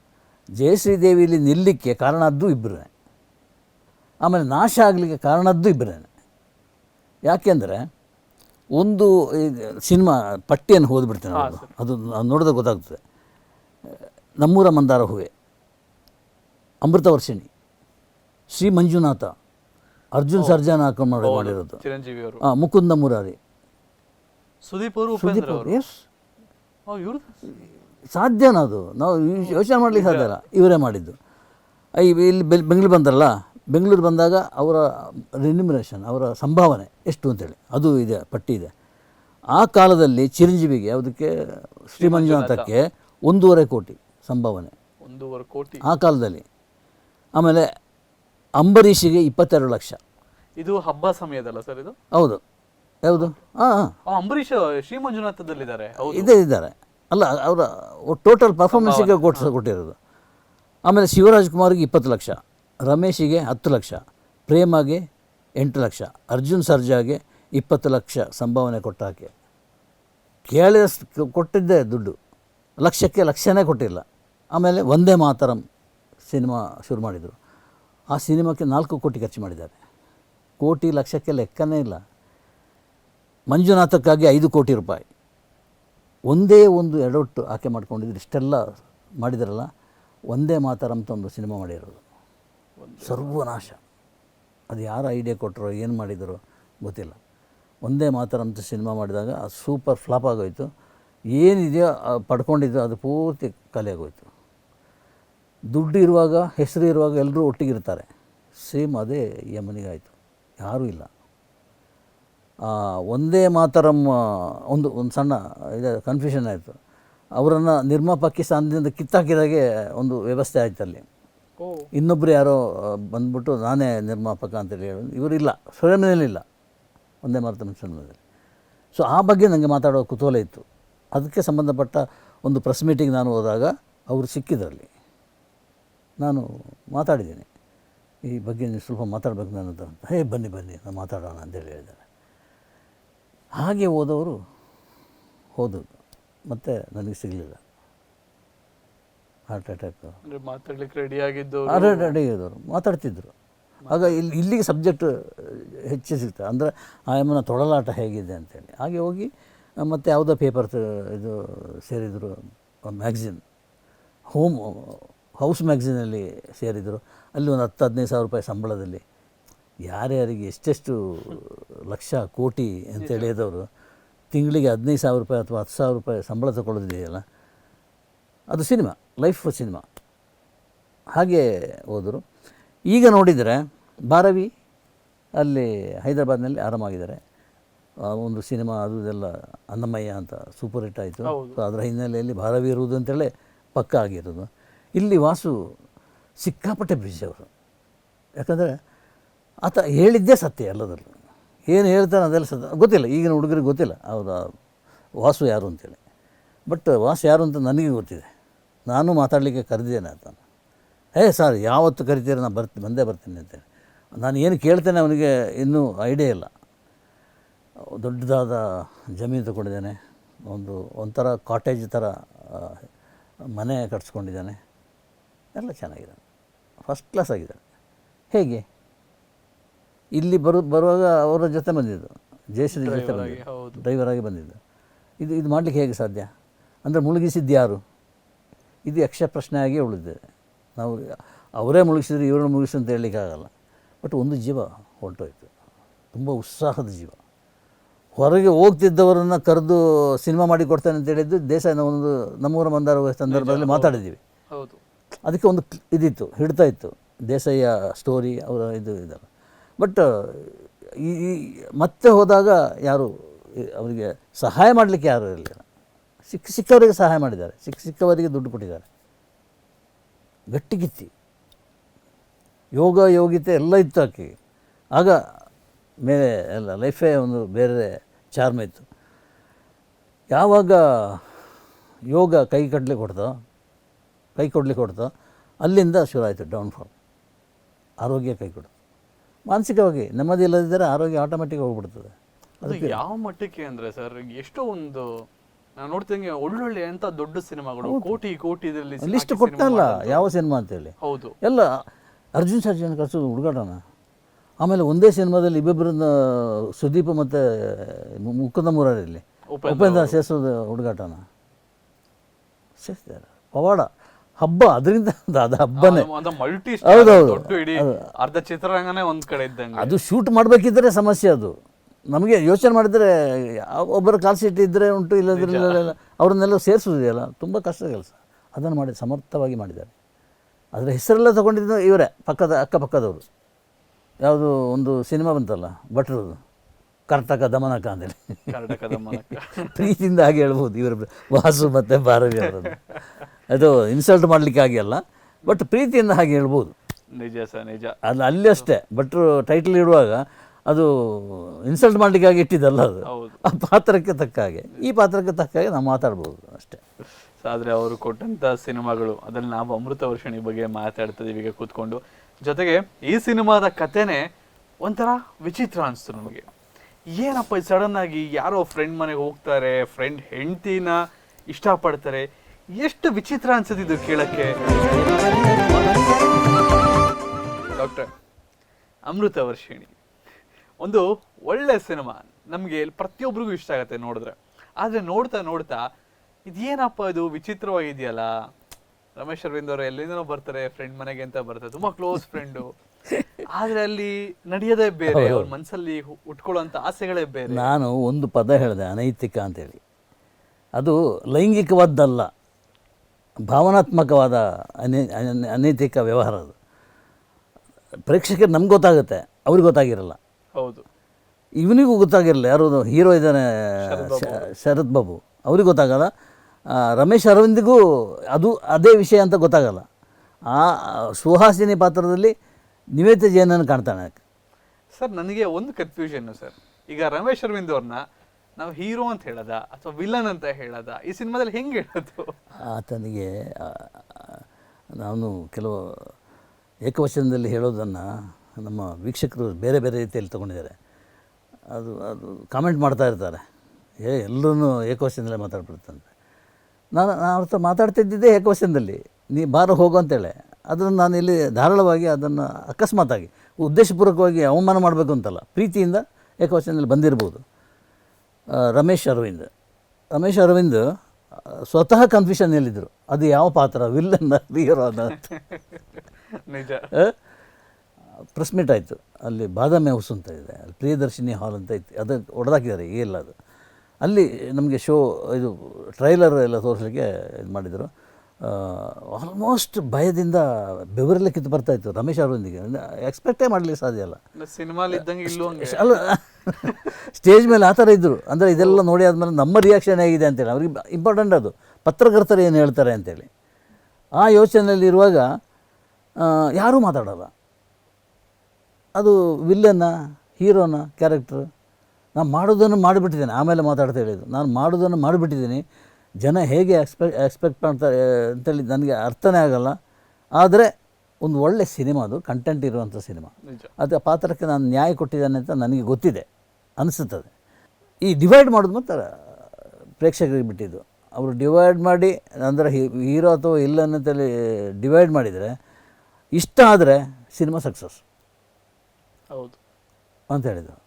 ಜಯಶ್ರೀದೇವಿಲಿ ನಿಲ್ಲಕ್ಕೆ ಕಾರಣ ಅದು ಇಬ್ಬರೇ ಆಮೇಲೆ ನಾಶ ಆಗಲಿಕ್ಕೆ ಕಾರಣದ್ದು ಇಬ್ಬರೇ ಯಾಕೆಂದರೆ ಒಂದು ಸಿನಿಮಾ ಪಟ್ಟಿಯನ್ನು ಓದ್ಬಿಡ್ತೇನೆ. ಅದು ನೋಡಿದಾಗ ಗೊತ್ತಾಗ್ತದೆ. ನಮ್ಮೂರ ಮಂದಾರ ಹೂವೆ ಅಮೃತ ವರ್ಷಿಣಿ ಶ್ರೀ ಮಂಜುನಾಥ ಅರ್ಜುನ್ ಸರ್ಜಾನ ಹಾಕೊಂಡು ಮಾಡಿ ಮಾಡಿರೋದು. ಹಾಂ ಮುಕುಂದ ಮುರಾರಿ. ಸುದೀಪ್ ಅವರು ಉಪೇಂದ್ರ ಅವರು. ಎಸ್ ಸಾಧ್ಯನಾ ಅದು? ನಾವು ಯೋಚನೆ ಮಾಡಲಿಕ್ಕೆ ಸಾಧ್ಯ ಇಲ್ಲ ಇವರೇ ಮಾಡಿದ್ದು. ಇಲ್ಲಿ ಬೆಲ್ ಬೆಂಗಳೂರು ಬಂದಾರಲ್ಲ? ಬೆಂಗಳೂರು ಬಂದಾಗ ಅವರ ರಿನ್ಯುಮಿನೇಷನ್ ಅವರ ಸಂಭಾವನೆ ಎಷ್ಟು ಅಂತೇಳಿ. ಅದು ಇದೆ ಪಟ್ಟಿ ಇದೆ. ಆ ಕಾಲದಲ್ಲಿ ಚಿರಂಜೀವಿಗೆ ಅದಕ್ಕೆ ಶ್ರೀಮಂಜುನಾಥಕ್ಕೆ ಒಂದೂವರೆ ಕೋಟಿ ಸಂಭಾವನೆ. ಒಂದೂವರೆ ಕೋಟಿ. ಆ ಕಾಲದಲ್ಲಿ. ಆಮೇಲೆ ಅಂಬರೀಷಿಗೆ ಇಪ್ಪತ್ತೆರಡು ಲಕ್ಷ. ಇದು ಹಬ್ಬ ಸಮಯದಲ್ಲ ಸರ್ ಇದು? ಹೌದು. ಯಾವುದು? ಹಾಂ ಅಂಬರೀಷ್ ಶ್ರೀ ಮಂಜುನಾಥದಲ್ಲಿದ್ದಾರೆ ಹೌದು. ಇದೇ ಇದ್ದಾರೆ. ಅಲ್ಲ ಅವರ ಟೋಟಲ್ ಪರ್ಫಾರ್ಮೆನ್ಸಿಗೆ ಕೊಟ್ಟು ಕೊಟ್ಟಿರೋದು. ಆಮೇಲೆ ಶಿವರಾಜ್ ಕುಮಾರ್ಗೆ ಇಪ್ಪತ್ತು ಲಕ್ಷ. ರಮೇಶಿಗೆ ಹತ್ತು ಲಕ್ಷ, ಪ್ರೇಮಗೆ ಎಂಟು ಲಕ್ಷ, ಅರ್ಜುನ್ ಸರ್ಜಾಗೆ ಇಪ್ಪತ್ತು ಲಕ್ಷ ಸಂಭಾವನೆ ಕೊಟ್ಟಾಕೆ. ಕೇಳಿದಷ್ಟು ಕೊಟ್ಟಿದ್ದೆ ದುಡ್ಡು. ಲಕ್ಷಕ್ಕೆ ಲಕ್ಷನೇ ಕೊಟ್ಟಿಲ್ಲ. ಆಮೇಲೆ ಒಂದೇ ಮಾತರಂ ಸಿನಿಮಾ ಶುರು ಮಾಡಿದರು. ಆ ಸಿನಿಮಾಕ್ಕೆ ನಾಲ್ಕು ಕೋಟಿ ಖರ್ಚು ಮಾಡಿದ್ದಾರೆ. ಕೋಟಿ ಲಕ್ಷಕ್ಕೆ ಲೆಕ್ಕನೇ ಇಲ್ಲ. ಮಂಜುನಾಥಕ್ಕಾಗಿ ಐದು ಕೋಟಿ ರೂಪಾಯಿ. ಒಂದೇ ಒಂದು ಎಡವಟ್ಟು ಆಕೆ ಮಾಡ್ಕೊಂಡಿದ್ರು. ಇಷ್ಟೆಲ್ಲ ಮಾಡಿದಾರಲ್ಲ, ಒಂದೇ ಮಾತರಂ ಅಂತ ಒಂದು ಸಿನಿಮಾ ಮಾಡಿರೋದು. ಸರ್ವನಾಶ. ಅದು ಯಾರು ಐಡಿಯಾ ಕೊಟ್ಟರು ಏನು ಮಾಡಿದರು ಗೊತ್ತಿಲ್ಲ. ಒಂದೇ ಮಾತ್ರ ಅಂತ ಸಿನಿಮಾ ಮಾಡಿದಾಗ ಅದು ಸೂಪರ್ ಫ್ಲಾಪ್ ಆಗೋಯ್ತು. ಏನಿದೆಯೋ ಪಡ್ಕೊಂಡಿದ್ದು ಅದು ಪೂರ್ತಿ ಖಾಲಿ ಆಗೋಯ್ತು ದುಡ್ಡು ಇರುವಾಗ, ಹೆಸರು ಇರುವಾಗ ಎಲ್ಲರೂ ಒಟ್ಟಿಗಿರ್ತಾರೆ. ಸೇಮ್ ಅದೇ ಯಮನಿಗಾಯಿತು. ಯಾರೂ ಇಲ್ಲ. ಒಂದೇ ಮಾತರಂ ಒಂದು ಒಂದು ಸಣ್ಣ ಇದು ಕನ್ಫ್ಯೂಷನ್ ಆಯಿತು. ಅವರನ್ನು ನಿರ್ಮಾಪಕಿ ಸ್ಥಾನದಿಂದ ಕಿತ್ತಾಕಿದಾಗೆ ಒಂದು ವ್ಯವಸ್ಥೆ ಆಯಿತು ಅಲ್ಲಿ ಇನ್ನೊಬ್ಬರು ಯಾರೋ ಬಂದ್ಬಿಟ್ಟು ನಾನೇ ನಿರ್ಮಾಪಕ ಅಂತೇಳಿ ಹೇಳಿ ಇವರಿಲ್ಲ ಇಲ್ಲ ಒಂದೇ ಮಾತರಂ ಸಿನಿಮಾದಲ್ಲಿ ಸೊ ಆ ಬಗ್ಗೆ ನನಗೆ ಮಾತಾಡೋ ಕುತೂಹಲ ಇತ್ತು. ಅದಕ್ಕೆ ಸಂಬಂಧಪಟ್ಟ ಒಂದು ಪ್ರೆಸ್ ಮೀಟಿಂಗ್ ನಾನು ಹೋದಾಗ ಅವರು ಸಿಕ್ಕಿದ್ರಲ್ಲಿ. ನಾನು ಮಾತಾಡಿದ್ದೀನಿ. ಈ ಬಗ್ಗೆ ನೀವು ಸ್ವಲ್ಪ ಮಾತಾಡಬೇಕು ನಾನು ಅಂತ. ಹೇ, ಬನ್ನಿ ಬನ್ನಿ, ನಾನು ಮಾತಾಡೋಣ ಅಂತೇಳಿ ಹೇಳಿದ್ದಾರೆ. ಹಾಗೆ ಹೋದವರು ಹೋದರು ಮತ್ತು ನನಗೆ ಸಿಗಲಿಲ್ಲ. ಹಾರ್ಟ್ ಅಟ್ಯಾಕ್ ಅಂದ್ರೆ ಮಾತಾಡ್ಲಿಕ್ಕೆ ರೆಡಿ ಆಗಿದ್ದು ಅರೆ ರೆಡಿ ಇದ್ದವರು ಮಾತಾಡ್ತಿದ್ರು. ಆಗ ಇಲ್ಲಿ ಇಲ್ಲಿಗೆ ಸಬ್ಜೆಕ್ಟ್ ಹೆಚ್ಚು ಸಿಗ್ತದೆ ಅಂದರೆ ಆಯಮ್ಮನ ತೊಳಲಾಟ ಹೇಗಿದೆ ಅಂತೇಳಿ. ಹಾಗೆ ಹೋಗಿ ಮತ್ತು ಯಾವುದೋ ಪೇಪರ್ ಇದು ಸೇರಿದರು ಮ್ಯಾಗ್ಝಿನ್ ಹೋಮ್ ಹೌಸ್ ಮ್ಯಾಗ್ಝಿನಲ್ಲಿ ಸೇರಿದರು. ಅಲ್ಲಿ ಒಂದು ಹತ್ತು ಹದಿನೈದು ಸಾವಿರ ರೂಪಾಯಿ ಸಂಬಳದಲ್ಲಿ. ಯಾರ್ಯಾರಿಗೆ ಎಷ್ಟೆಷ್ಟು ಲಕ್ಷ ಕೋಟಿ ಅಂತ ಹೇಳಿದವರು ತಿಂಗಳಿಗೆ ಹದಿನೈದು ಸಾವಿರ ರೂಪಾಯಿ ಅಥವಾ ಹತ್ತು ಸಾವಿರ ರೂಪಾಯಿ ಸಂಬಳ ತಗೊಳ್ಳೋದಿದೆಯಲ್ಲ ಅದು ಸಿನಿಮಾ ಲೈಫ್ ಸಿನಿಮಾ. ಹಾಗೆ ಹೋದರು. ಈಗ ನೋಡಿದರೆ ಭಾರವಿ ಅಲ್ಲಿ ಹೈದರಾಬಾದ್ನಲ್ಲಿ ಆರಾಮಾಗಿದ್ದಾರೆ ಒಂದು ಸಿನಿಮಾ ಅದು ಇದೆಲ್ಲ ಅನ್ನಮಯ್ಯ ಅಂತ ಸೂಪರ್ ಹಿಟ್ ಆಯಿತು. ಸೊ ಅದರ ಹಿನ್ನೆಲೆಯಲ್ಲಿ ಭಾರವಿ ಇರುವುದು ಅಂತೇಳಿ ಪಕ್ಕ ಆಗಿರೋದು. ಇಲ್ಲಿ ವಾಸು ಸಿಕ್ಕಾಪಟ್ಟೆ ಬ್ರಿಜ್ ಅವರು. ಯಾಕಂದರೆ ಆತ ಹೇಳಿದ್ದೇ ಸತ್ಯ ಎಲ್ಲದರಲ್ಲೂ. ಏನು ಹೇಳ್ತಾನೆ ಅದೆಲ್ಲ ಸತ್ಯ ಗೊತ್ತಿಲ್ಲ. ಈಗಿನ ಹುಡುಗರಿಗೆ ಗೊತ್ತಿಲ್ಲ. ಅವರ ವಾಸು ಯಾರು ಅಂತೇಳಿ. ಬಟ್ ವಾಸು ಯಾರು ಅಂತ ನನಗೆ ಗೊತ್ತಿದೆ. ನಾನು ಮಾತಾಡಲಿಕ್ಕೆ ಕರೆದಿದ್ದೇನೆ ಅಂತ ಏ ಸರ್ ಯಾವತ್ತು ಕರಿತೀರ? ನಾನು ಬರ್ತೀನಿ ಬಂದೇ ಬರ್ತೀನಿ ಅಂತೇಳಿ. ನಾನು ಏನು ಕೇಳ್ತೇನೆ ಅವನಿಗೆ ಇನ್ನೂ ಐಡಿಯಾ ಇಲ್ಲ. ದೊಡ್ಡದಾದ ಜಮೀನು ತಗೊಂಡಿದ್ದಾನೆ. ಒಂದು ಒಂಥರ ಕಾಟೇಜ್ ಥರ ಮನೆ ಕಟ್ಸ್ಕೊಂಡಿದ್ದಾನೆ. ಎಲ್ಲ ಚೆನ್ನಾಗಿದ್ದಾನೆ. ಫಸ್ಟ್ ಕ್ಲಾಸ್ ಆಗಿದ್ದಾನೆ. ಹೇಗೆ? ಇಲ್ಲಿ ಬರು ಬರುವಾಗ ಅವರ ಜೊತೆ ಬಂದಿದ್ದು. ಜಯಶ್ರೀ ಜೊತೆ ಬಂದಿದ್ದು. ಡ್ರೈವರಾಗಿ ಡ್ರೈವರ್ ಆಗಿ ಬಂದಿದ್ದು. ಇದು ಇದು ಮಾಡಲಿಕ್ಕೆ ಹೇಗೆ ಸಾಧ್ಯ? ಅಂದರೆ ಮುಳುಗಿಸಿದ್ದು ಯಾರು? ಇದು ಯಕ್ಷ ಪ್ರಶ್ನೆಯಾಗಿ ಉಳಿದಿದೆ. ನಾವು ಅವರೇ ಮುಳುಗಿಸಿದ್ರೆ ಇವರನ್ನು ಮುಳುಗಿಸಿ ಅಂತ ಹೇಳಲಿಕ್ಕಾಗಲ್ಲ ಬಟ್ ಒಂದು ಜೀವ ಹೊರಟೋಯ್ತು ತುಂಬ ಉತ್ಸಾಹದ ಜೀವ. ಹೊರಗೆ ಹೋಗ್ತಿದ್ದವರನ್ನು ಕರೆದು ಸಿನಿಮಾ ಮಾಡಿ ಕೊಡ್ತಾನೆ ಅಂತ ಹೇಳಿದ್ದು ದೇಶ ಒಂದು ನಮ್ಮೂರ ಮಂದಾರ ಸಂದರ್ಭದಲ್ಲಿ ಮಾತಾಡಿದ್ದೀವಿ. ಹೌದು. ಅದಕ್ಕೆ ಒಂದು ಇದಿತ್ತು ಹಿಡ್ತಾ ಇತ್ತು. ದೇಸಾಯಿಯ ಸ್ಟೋರಿ ಅವರ ಇದು ಇದೆಲ್ಲ. ಬಟ್ ಈ ಮತ್ತೆ ಹೋದಾಗ ಯಾರು ಅವರಿಗೆ ಸಹಾಯ ಮಾಡಲಿಕ್ಕೆ ಯಾರು ಇರಲಿಲ್ಲ. ಸಿಕ್ಕ ಸಿಕ್ಕವರಿಗೆ ಸಹಾಯ ಮಾಡಿದ್ದಾರೆ. ಸಿಕ್ಕ ಸಿಕ್ಕವರಿಗೆ ದುಡ್ಡು ಕೊಟ್ಟಿದ್ದಾರೆ. ಗಟ್ಟಿಗಿತ್ತಿ. ಯೋಗ ಯೋಗಿತೆ ಎಲ್ಲ ಇತ್ತು ಆಕೆ. ಆಗ ಮೇಲೆ ಎಲ್ಲ ಲೈಫೇ ಒಂದು ಬೇರೆ ಚಾರ್ಮ ಇತ್ತು. ಯಾವಾಗ ಯೋಗ ಕೈ ಕಟ್ಟಲಿಕ್ಕೆ ಕೊಡ್ತೋ ಕೈ ಕೊಡ್ಲಿಕ್ಕೆ ಕೊಡ್ತೋ ಅಲ್ಲಿಂದ ಶುರು ಆಯಿತು ಡೌನ್ಫಾಲ್ ಆರೋಗ್ಯ ಕೈ ಕೊಡ್ತು. ಮಾನಸಿಕವಾಗಿ ನೆಮ್ಮದಿ ಇಲ್ಲದಿದ್ದರೆ ಆರೋಗ್ಯ ಆಟೋಮೆಟಿಕ್ ಹೋಗ್ಬಿಡ್ತದೆ. ಅದಕ್ಕೆ ಯಾವ ಮಟ್ಟಕ್ಕೆ ಅಂದರೆ ಸರ್ ಎಷ್ಟೋ ಒಂದು ನಾನು ನೋಡ್ತಿದಂಗೆ ಒಳ್ಳೊಳ್ಳೆ ಎಂತ ದೊಡ್ಡ ಸಿನಿಮಾಗಳು ಕೋಟಿ ಕೋಟಿ ಇದರಲ್ಲಿ ಲಿಸ್ಟ್ ಕೊಟ್ಟಲ್ಲ ಯಾವ ಸಿನಿಮಾ ಅಂತೇಳಿ. ಹೌದು. ಎಲ್ಲ ಅರ್ಜುನ್ ಸರ್ಜನ್ ಕರ್ಸು ಹುಡುಗಾಟನ? ಆಮೇಲೆ ಒಂದೇ ಸಿನಿಮಾದಲ್ಲಿ ಇಬ್ಬಿಬ್ಬರನ್ನ ಸುದೀಪ್ ಮತ್ತು ಮುಕುಂದ ಮುರಾರಿಯಲ್ಲಿ ಉಪೇಂದ್ರ ಸೇರಿಸೋದು ಹುಡುಗಾಟನ? ಸೇರಿಸ್ತಾರೆ ಪವಾಡ. ಹಬ್ಬ ಅದರಿಂದ ಅದು ಹಬ್ಬನೇ. ಹೌದೌದು. ಅರ್ಧ ಚಿತ್ರರಂಗನೇ ಒಂದ್ ಕಡೆ ಇದ್ದಂಗೆ. ಅದು ಶೂಟ್ ಮಾಡಬೇಕಿದ್ರೆ ಸಮಸ್ಯೆ ಅದು. ನಮಗೆ ಯೋಚನೆ ಮಾಡಿದರೆ ಒಬ್ಬರ ಕಾಲ್ ಸೀಟ್ ಇದ್ದರೆ ಉಂಟು ಇಲ್ಲದ್ರೆ ಇಲ್ಲ ಅವ್ರನ್ನೆಲ್ಲ ಸೇರಿಸೋದಿದೆಯಲ್ಲ ತುಂಬ ಕಷ್ಟ ಕೆಲಸ. ಅದನ್ನು ಮಾಡಿ ಸಮರ್ಥವಾಗಿ ಮಾಡಿದ್ದಾರೆ. ಅದರ ಹೆಸರೆಲ್ಲ ತೊಗೊಂಡಿದ್ದು ಇವರೇ ಪಕ್ಕದ ಅಕ್ಕಪಕ್ಕದವರು ಯಾವುದು ಒಂದು ಸಿನಿಮಾ ಬಂತಲ್ಲ ಭಟ್ರದು ಕರ್ತಕ ದಮನಕ ಅಂತೇಳಿ ಪ್ರೀತಿಯಿಂದ ಹಾಗೆ ಹೇಳ್ಬೋದು ಇವರ ವಾಸು ಮತ್ತು ಭಾರವಿ ಅವರದ್ದು ಅದು ಇನ್ಸಲ್ಟ್ ಮಾಡಲಿಕ್ಕೆ ಆಗಿಲ್ಲ ಬಟ್ ಪ್ರೀತಿಯಿಂದ ಹಾಗೆ ಹೇಳ್ಬೋದು. ನಿಜ ಸರ್ ನಿಜ. ಅದು ಅಲ್ಲಿ ಅಷ್ಟೇ. ಭಟ್ರು ಟೈಟಲ್ ಇಡುವಾಗ ಅದು ಇನ್ಸಲ್ಟ್ ಮಾಡಲಿಕ್ಕಾಗಿ ಇಟ್ಟಿದ್ದಲ್ಲ ಅದು. ಹೌದು. ಆ ಪಾತ್ರಕ್ಕೆ ತಕ್ಕ ಹಾಗೆ. ಈ ಪಾತ್ರಕ್ಕೆ ತಕ್ಕ ಹಾಗೆ ನಾವು ಮಾತಾಡ್ಬೋದು ಅಷ್ಟೇ. ಆದರೆ ಅವರು ಕೊಟ್ಟಂಥ ಸಿನಿಮಾಗಳು ಅದರಲ್ಲಿ ನಾವು ಅಮೃತ ವರ್ಷಣಿ ಬಗ್ಗೆ ಮಾತಾಡ್ತಿದೀವಿ ಈಗ ಕೂತ್ಕೊಂಡು. ಜೊತೆಗೆ ಈ ಸಿನಿಮಾದ ಕಥೆನೇ ಒಂಥರ ವಿಚಿತ್ರ ಅನಿಸ್ತು ನಮಗೆ. ಏನಪ್ಪ ಸಡನ್ ಆಗಿ ಯಾರೋ ಫ್ರೆಂಡ್ ಮನೆಗೆ ಹೋಗ್ತಾರೆ ಫ್ರೆಂಡ್ ಹೆಂಡತಿನ ಇಷ್ಟಪಡ್ತಾರೆ. ಎಷ್ಟು ವಿಚಿತ್ರ ಅನ್ಸುತ್ತಿದ್ದು ಇದು ಕೇಳಕ್ಕೆ? ಡಾಕ್ಟರ್ ಅಮೃತ ವರ್ಷಿಣಿ. ಒಂದು ಒಳ್ಳೆ ಸಿನಿಮಾ. ನಮಗೆ ಪ್ರತಿಯೊಬ್ಬರಿಗೂ ಇಷ್ಟ ಆಗುತ್ತೆ ನೋಡಿದ್ರೆ. ಆದ್ರೆ ನೋಡ್ತಾ ನೋಡ್ತಾ ಇದೇನಪ್ಪ ಇದು? ವಿಚಿತ್ರವಾಗಿದೆಯಲ್ಲ? ರಮೇಶ್ ಅರವಿಂದ್ ಅವರು ಎಲ್ಲಿಂದನೋ ಬರ್ತಾರೆ ಫ್ರೆಂಡ್ ಮನೆಗೆ ಅಂತ ಬರ್ತಾರೆ. ತುಂಬಾ ಕ್ಲೋಸ್ ಫ್ರೆಂಡು ಆದ್ರೆ ಅಲ್ಲಿ ನಡೆಯೋದೇ ಬೇರೆ ಅವ್ರ ಮನಸ್ಸಲ್ಲಿ ಉಟ್ಕೊಳ್ಳೋಂಥ ಆಸೆಗಳೇ ಬೇರೆ. ನಾನು ಒಂದು ಪದ ಹೇಳಿದೆ ಅನೈತಿಕ ಅಂತೇಳಿ. ಅದು ಲೈಂಗಿಕವಾದ್ದಲ್ಲ. ಭಾವನಾತ್ಮಕವಾದ ಅನೈ ಅನ- ಅನೈತಿಕ ವ್ಯವಹಾರ ಅದು. ಪ್ರೇಕ್ಷಕರು ನಮ್ಗೆ ಗೊತ್ತಾಗುತ್ತೆ ಅವ್ರಿಗೆ ಗೊತ್ತಾಗಿರಲ್ಲ. ಹೌದು. ಇವನಿಗೂ ಗೊತ್ತಾಗಿರಲಿಲ್ಲ. ಯಾರು ಹೀರೋ ಇದ್ದಾನೆ ಶರತ್ ಬಾಬು. ಅವ್ರಿಗೆ ಗೊತ್ತಾಗಲ್ಲ. ರಮೇಶ್ ಅರವಿಂದಿಗೂ ಅದು ಅದೇ ವಿಷಯ ಅಂತ ಗೊತ್ತಾಗಲ್ಲ. ಆ ಸುಹಾಸಿನಿ ಪಾತ್ರದಲ್ಲಿ ನಿವೇತ ಜೈನನ್ನು ಕಾಣ್ತಾನೆ ಸರ್ ನನಗೆ ಒಂದು ಕನ್ಫ್ಯೂಷನ್ನು ಸರ್. ಈಗ ರಮೇಶ್ ಅರವಿಂದ್ ಅವ್ರನ್ನ ನಾವು ಹೀರೋ ಅಂತ ಹೇಳದ ಅಥವಾ ವಿಲನ್ ಅಂತ ಹೇಳದ ಈ ಸಿನಿಮಾದಲ್ಲಿ ಹೆಂಗೆ ಹೇಳೋದು? ಆತನಿಗೆ ನಾನು ಕೆಲವು ಏಕವಚನದಲ್ಲಿ ಹೇಳೋದನ್ನು ನಮ್ಮ ವೀಕ್ಷಕರು ಬೇರೆ ಬೇರೆ ರೀತಿಯಲ್ಲಿ ತೊಗೊಂಡಿದ್ದಾರೆ. ಅದು ಅದು ಕಾಮೆಂಟ್ ಮಾಡ್ತಾ ಇರ್ತಾರೆ. ಏ ಎಲ್ಲರೂ ಏಕವಚನದಲ್ಲೇ ಮಾತಾಡ್ಬಿಡ್ತಂತೆ ನಾನು ನಾನು ಅವ್ರ ಮಾತಾಡ್ತಿದ್ದಿದ್ದೇ ಏಕವಚನದಲ್ಲಿ. ನೀ ಬಾರ ಹೋಗು ಅಂತೇಳಿ. ಅದನ್ನು ನಾನು ಇಲ್ಲಿ ಧಾರಾಳವಾಗಿ ಅದನ್ನು ಅಕಸ್ಮಾತಾಗಿ ಉದ್ದೇಶಪೂರ್ವಕವಾಗಿ ಅವಮಾನ ಮಾಡಬೇಕು ಅಂತಲ್ಲ ಪ್ರೀತಿಯಿಂದ ಏಕವಚನದಲ್ಲಿ ಬಂದಿರ್ಬೋದು. ರಮೇಶ್ ಅರವಿಂದ್. ರಮೇಶ್ ಅರವಿಂದ್ ಸ್ವತಃ ಕನ್ಫ್ಯೂಷನ್ ಹೇಳಿದರು ಅದು ಯಾವ ಪಾತ್ರ ವಿಲ್ಲನ್ನ ಹೀರೋ ಅಂತ. ನಿಜ. ಪ್ರೆಸ್ ಮೀಟ್ ಆಯಿತು. ಅಲ್ಲಿ ಬಾದಾಮಿ ಹೌಸ್ ಅಂತ ಇದೆ. ಅಲ್ಲಿ ಪ್ರಿಯದರ್ಶಿನಿ ಹಾಲ್ ಅಂತ ಇತ್ತು ಅದು ಹೊಡೆದಾಕಿದ್ದಾರೆ ಇಲ್ಲ ಅದು. ಅಲ್ಲಿ ನಮಗೆ ಶೋ ಇದು ಟ್ರೈಲರ್ ಎಲ್ಲ ತೋರಿಸಲಿಕ್ಕೆ ಇದು ಮಾಡಿದರು. ಆಲ್ಮೋಸ್ಟ್ ಭಯದಿಂದ ಬೆವರಲ್ಲೇ ಕಿತ್ತು ಬರ್ತಾಯಿತ್ತು ರಮೇಶ್ ಅವರೊಂದಿಗೆ. ಎಕ್ಸ್ಪೆಕ್ಟೇ ಮಾಡಲಿಕ್ಕೆ ಸಾಧ್ಯ ಅಲ್ಲ ಅಲ್ಲ ಸ್ಟೇಜ್ ಮೇಲೆ ಆ ಥರ ಇದ್ದರು ಅಂದರೆ ಇದೆಲ್ಲ ನೋಡಿ ಆದಮೇಲೆ ನಮ್ಮ ರಿಯಾಕ್ಷನ್ ಹೇಗಿದೆ ಅಂತೇಳಿ. ಅವ್ರಿಗೆ ಇಂಪಾರ್ಟೆಂಟ್ ಅದು. ಪತ್ರಕರ್ತರು ಏನು ಹೇಳ್ತಾರೆ ಅಂತೇಳಿ. ಆ ಯೋಚನೆಯಲ್ಲಿರುವಾಗ ಯಾರೂ ಮಾತಾಡಲ್ಲ. ಅದು ವಿಲ್ಲನ್ನ ಹೀರೋನ ಕ್ಯಾರೆಕ್ಟ್ರ್ ನಾನು ಮಾಡೋದನ್ನು ಮಾಡಿಬಿಟ್ಟಿದ್ದೇನೆ. ಆಮೇಲೆ ಮಾತಾಡ್ತಾ ಹೇಳಿದ್ದು ನಾನು ಮಾಡೋದನ್ನು ಮಾಡಿಬಿಟ್ಟಿದ್ದೀನಿ. ಜನ ಹೇಗೆ ಎಕ್ಸ್ಪೆಕ್ಟ್ ಎಕ್ಸ್ಪೆಕ್ಟ್ ಮಾಡ್ತಾರೆ ಅಂತೇಳಿ ನನಗೆ ಅರ್ಥನೇ ಆಗಲ್ಲ. ಆದರೆ ಒಂದು ಒಳ್ಳೆ ಸಿನಿಮಾ ಅದು ಕಂಟೆಂಟ್ ಇರುವಂಥ ಸಿನಿಮಾ ಅದು ಆ ಪಾತ್ರಕ್ಕೆ ನಾನು ನ್ಯಾಯ ಕೊಟ್ಟಿದ್ದಾನೆ ಅಂತ ನನಗೆ ಗೊತ್ತಿದೆ. ಅನಿಸುತ್ತದೆ. ಈ ಡಿವೈಡ್ ಮಾಡೋದು ಮಾತ್ರ ಪ್ರೇಕ್ಷಕರಿಗೆ ಬಿಟ್ಟಿದ್ದು. ಅವರು ಡಿವೈಡ್ ಮಾಡಿ ಅಂದರೆ ಹೀರೋ ಅಥವಾ ಇಲ್ಲ ಅಂತೇಳಿ ಡಿವೈಡ್ ಮಾಡಿದರೆ ಇಷ್ಟ ಆದರೆ ಸಿನಿಮಾ ಸಕ್ಸಸ್ ಹೌದು. ಅಂತ ಹೇಳಿದರು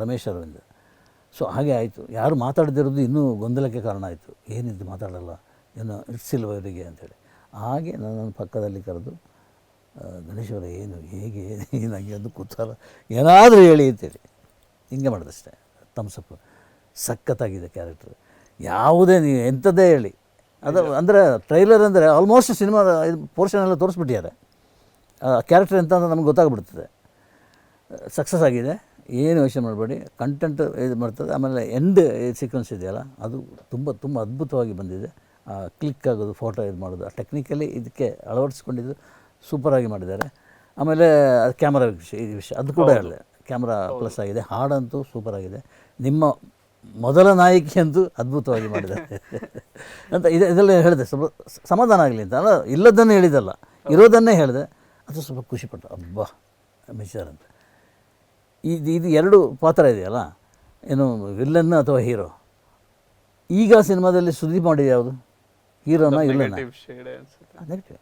ರಮೇಶ್ ಅರವಿಂದ್ ಸೊ ಹಾಗೆ ಆಯಿತು. ಯಾರು ಮಾತಾಡದಿರೋದು ಇನ್ನೂ ಗೊಂದಲಕ್ಕೆ ಕಾರಣ ಆಯಿತು. ಏನಿದ್ದು ಮಾತಾಡಲ್ಲ? ಏನು ಇಟ್ಸಿಲ್ವರಿಗೆ ಇವರಿಗೆ ಅಂತೇಳಿ ಹಾಗೆ ನನ್ನನ್ನು ಪಕ್ಕದಲ್ಲಿ ಕರೆದು ಆ, ಗಣೇಶ್ ಅವರೇ ಏನು ಹೇಗೆ ಏನಾಗಿ ಅದು ಕೂತಾರ ಏನಾದರೂ ಹೇಳಿ ಅಂತೇಳಿ ಹಿಂಗೆ ಮಾಡಿದಷ್ಟೇ. ತಮ್ಸಪ್ಪು ಸಖತ್ತಾಗಿದೆ ಕ್ಯಾರೆಕ್ಟ್ರ್ ಯಾವುದೇ ನೀವು ಎಂಥದ್ದೇ ಹೇಳಿ. ಅದು ಅಂದರೆ ಟ್ರೈಲರ್ ಅಂದರೆ ಆಲ್ಮೋಸ್ಟ್ ಸಿನಿಮಾ ಇದು ಪೋರ್ಷನ್ ಎಲ್ಲ ತೋರಿಸ್ಬಿಟ್ಟಿದ್ದಾರೆ. ಕ್ಯಾರೆಕ್ಟರ್ ಎಂತ ಅಂತ ನಮ್ಗೆ ಗೊತ್ತಾಗ್ಬಿಡ್ತದೆ. ಸಕ್ಸಸ್ ಆಗಿದೆ. ಏನು ಯೋಚನೆ ಮಾಡಬೇಡಿ. ಕಂಟೆಂಟ್ ಇದು ಮಾಡ್ತದೆ. ಆಮೇಲೆ ಎಂಡ್ ಸೀಕ್ವೆನ್ಸ್ ಇದೆಯಲ್ಲ ಅದು ತುಂಬ ತುಂಬ ಅದ್ಭುತವಾಗಿ ಬಂದಿದೆ. ಕ್ಲಿಕ್ ಆಗೋದು ಫೋಟೋ ಇದು ಮಾಡೋದು ಆ ಟೆಕ್ನಿಕಲಿ ಇದಕ್ಕೆ ಅಳವಡಿಸ್ಕೊಂಡಿದ್ದು ಸೂಪರಾಗಿ ಮಾಡಿದ್ದಾರೆ. ಆಮೇಲೆ ಕ್ಯಾಮ್ರಾ ವಿಷಯ ಈ ವಿಷಯ ಅದು ಕೂಡ ಹೇಳಿದೆ ಕ್ಯಾಮ್ರಾ ಪ್ಲಸ್ ಆಗಿದೆ. ಹಾಡಂತೂ ಸೂಪರಾಗಿದೆ ನಿಮ್ಮ ಮೊದಲ ನಾಯಕಿ ಅಂತೂ ಅದ್ಭುತವಾಗಿ ಮಾಡಿದ್ದಾರೆ. ಅಂತ ಇದು ಇದೆಲ್ಲ ಹೇಳಿದೆ. ಸ್ವಲ್ಪ ಸಮಾಧಾನ ಆಗಲಿ ಅಂತ. ಅಲ್ಲ ಇಲ್ಲದನ್ನೇ ಹೇಳಿದಲ್ಲ ಇರೋದನ್ನೇ ಹೇಳಿದೆ. ಅದು ಸ್ವಲ್ಪ ಖುಷಿಪಟ್ಟು ಅಬ್ಬಾ ಮಿಸ್ಟರ್ ಅಂತ. ಇದು ಇದು ಎರಡು ಪಾತ್ರ ಇದೆಯಲ್ಲ? ಏನು ವಿಲ್ಲನ್ ಅಥವಾ ಹೀರೋ ಈಗ ಸಿನಿಮಾದಲ್ಲಿ ಸುದೀಪ್ ಮಾಡಿದ ಯಾವುದು? ಹೀರೋನ ವಿಲ್ಲನ್ ನೆಗೆಟಿವ್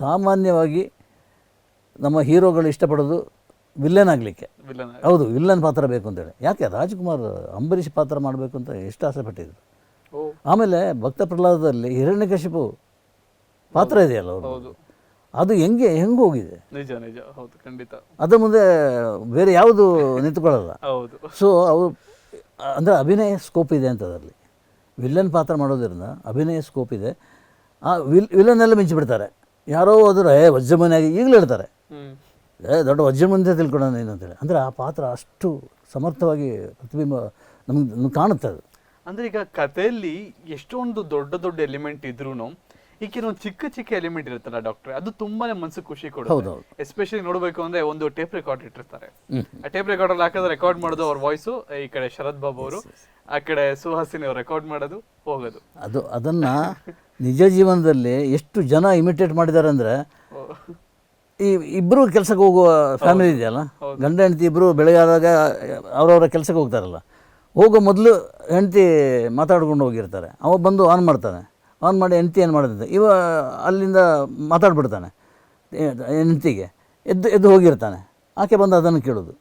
ಸಾಮಾನ್ಯವಾಗಿ ನಮ್ಮ ಹೀರೋಗಳು ಇಷ್ಟಪಡೋದು ವಿಲ್ಲನ್ ಆಗಲಿಕ್ಕೆ. ಹೌದು ವಿಲ್ಲನ್ ಪಾತ್ರ ಬೇಕು ಅಂತೇಳಿ. ಯಾಕೆ? ರಾಜ್ಕುಮಾರ್ ಅಂಬರೀಷ್ ಪಾತ್ರ ಮಾಡಬೇಕು ಅಂತ ಎಷ್ಟು ಆಸೆ ಪಟ್ಟಿದ್ರು. ಆಮೇಲೆ ಭಕ್ತ ಪ್ರಹ್ಲಾದದಲ್ಲಿ ಹಿರಣ್ಯಕಶಿಪು ಪಾತ್ರ ಇದೆಯಲ್ಲ ಅವರು ಅದು ಹೆಂಗೆ ಹೆಂಗೆ ಹೋಗಿದೆ? ನಿಜ ನಿಜ. ಹೌದು ಖಂಡಿತ. ಅದ್ರ ಮುಂದೆ ಬೇರೆ ಯಾವುದು ನಿಂತ್ಕೊಳ್ಳಲ್ಲ. ಹೌದು. ಸೊ ಅವರು ಅಂದರೆ ಅಭಿನಯ ಸ್ಕೋಪ್ ಇದೆ ಅಂತ ಅದರಲ್ಲಿ. ವಿಲನ್ ಪಾತ್ರ ಮಾಡೋದ್ರಿಂದ ಅಭಿನಯ ಸ್ಕೋಪ್ ಇದೆ. ಆ ವಿಲ್ ವಿಲನ್ನೆಲ್ಲ ಮಿಂಚಿಬಿಡ್ತಾರೆ ಯಾರೋ ಹೋದ್ರೆ ಏ ವಜ್ರಮನೆಯಾಗಿ ಈಗಲೂ ಹೇಳ್ತಾರೆ. ಏ ದೊಡ್ಡ ವಜ್ರಮಂತೆ ತಿಳ್ಕೊಳ್ಳೋಣ ನೀನು ಅಂತೇಳಿ ಅಂದರೆ ಆ ಪಾತ್ರ ಅಷ್ಟು ಸಮರ್ಥವಾಗಿ ಪ್ರತಿಬಿಂಬ ನಮ್ಗೆ ಕಾಣುತ್ತೆ ಅದು. ಅಂದರೆ ಈಗ ಕಥೆಯಲ್ಲಿ ಎಷ್ಟೊಂದು ದೊಡ್ಡ ದೊಡ್ಡ ಎಲಿಮೆಂಟ್ ಇದ್ರೂನು ಈ ಕೆಲವೊಂದು ಚಿಕ್ಕ ಚಿಕ್ಕ ಎಲಿಮೆಂಟ್ ಇರುತ್ತಲ್ಲ ಡಾಕ್ಟರ್ ಅದು ತುಂಬಾನೇ ಮನ್ಸಿಗೆ ಖುಷಿ ಕೊಡುತ್ತೆ. ಹೌದೌದು. ಎಸ್ಪೆಷಲಿ ನೋಡಬೇಕು ಅಂದ್ರೆ ಒಂದು ಟೇಪ್ ರೆಕಾರ್ಡ್ ಇಟ್ಟಿರ್ತಾರೆ. ಆ ಟೇಪ್ ರೆಕಾರ್ಡ್ ಅಲ್ಲಿ ಹಾಕಿದ್ರೆ ರೆಕಾರ್ಡ್ ಮಾಡೋದು ಅವ್ರ ವಾಯ್ಸು ಈ ಕಡೆ ಶರತ್ ಬಾಬು ಅವರು ಆ ಕಡೆ ಸುಹಾಸಿನಿ ಅವ್ರು ರೆಕಾರ್ಡ್ ಮಾಡೋದು ಹೋಗೋದು. ಅದು ಅದನ್ನು ನಿಜ ಜೀವನದಲ್ಲಿ ಎಷ್ಟು ಜನ ಇಮಿಟೇಟ್ ಮಾಡಿದ್ದಾರೆ ಅಂದರೆ ಈ ಇಬ್ಬರು ಕೆಲಸಕ್ಕೆ ಹೋಗುವ ಫ್ಯಾಮಿಲಿ ಇದೆಯಲ್ಲ? ಗಂಡ ಹೆಂಡತಿ ಇಬ್ಬರು ಆದಾಗ ಅವರವರ ಕೆಲಸಕ್ಕೆ ಹೋಗ್ತಾರಲ್ಲ? ಹೋಗೋ ಮೊದಲು ಹೆಂಡತಿ ಮಾತಾಡ್ಕೊಂಡು ಹೋಗಿರ್ತಾರೆ. ಅವ ಬಂದು ಆನ್ ಮಾಡ್ತಾನೆ. ಆನ್ ಮಾಡಿ ಹೆಂಡತಿ ಏನು ಮಾಡಿದ್ದೆ. ಇವ ಅಲ್ಲಿಂದ ಮಾತಾಡ್ಬಿಡ್ತಾನೆ ಹೆಂಡತಿಗೆ ಎದ್ದು ಎದ್ದು ಹೋಗಿರ್ತಾನೆ. ಆಕೆ ಬಂದು ಅದನ್ನು ಕೇಳೋದು.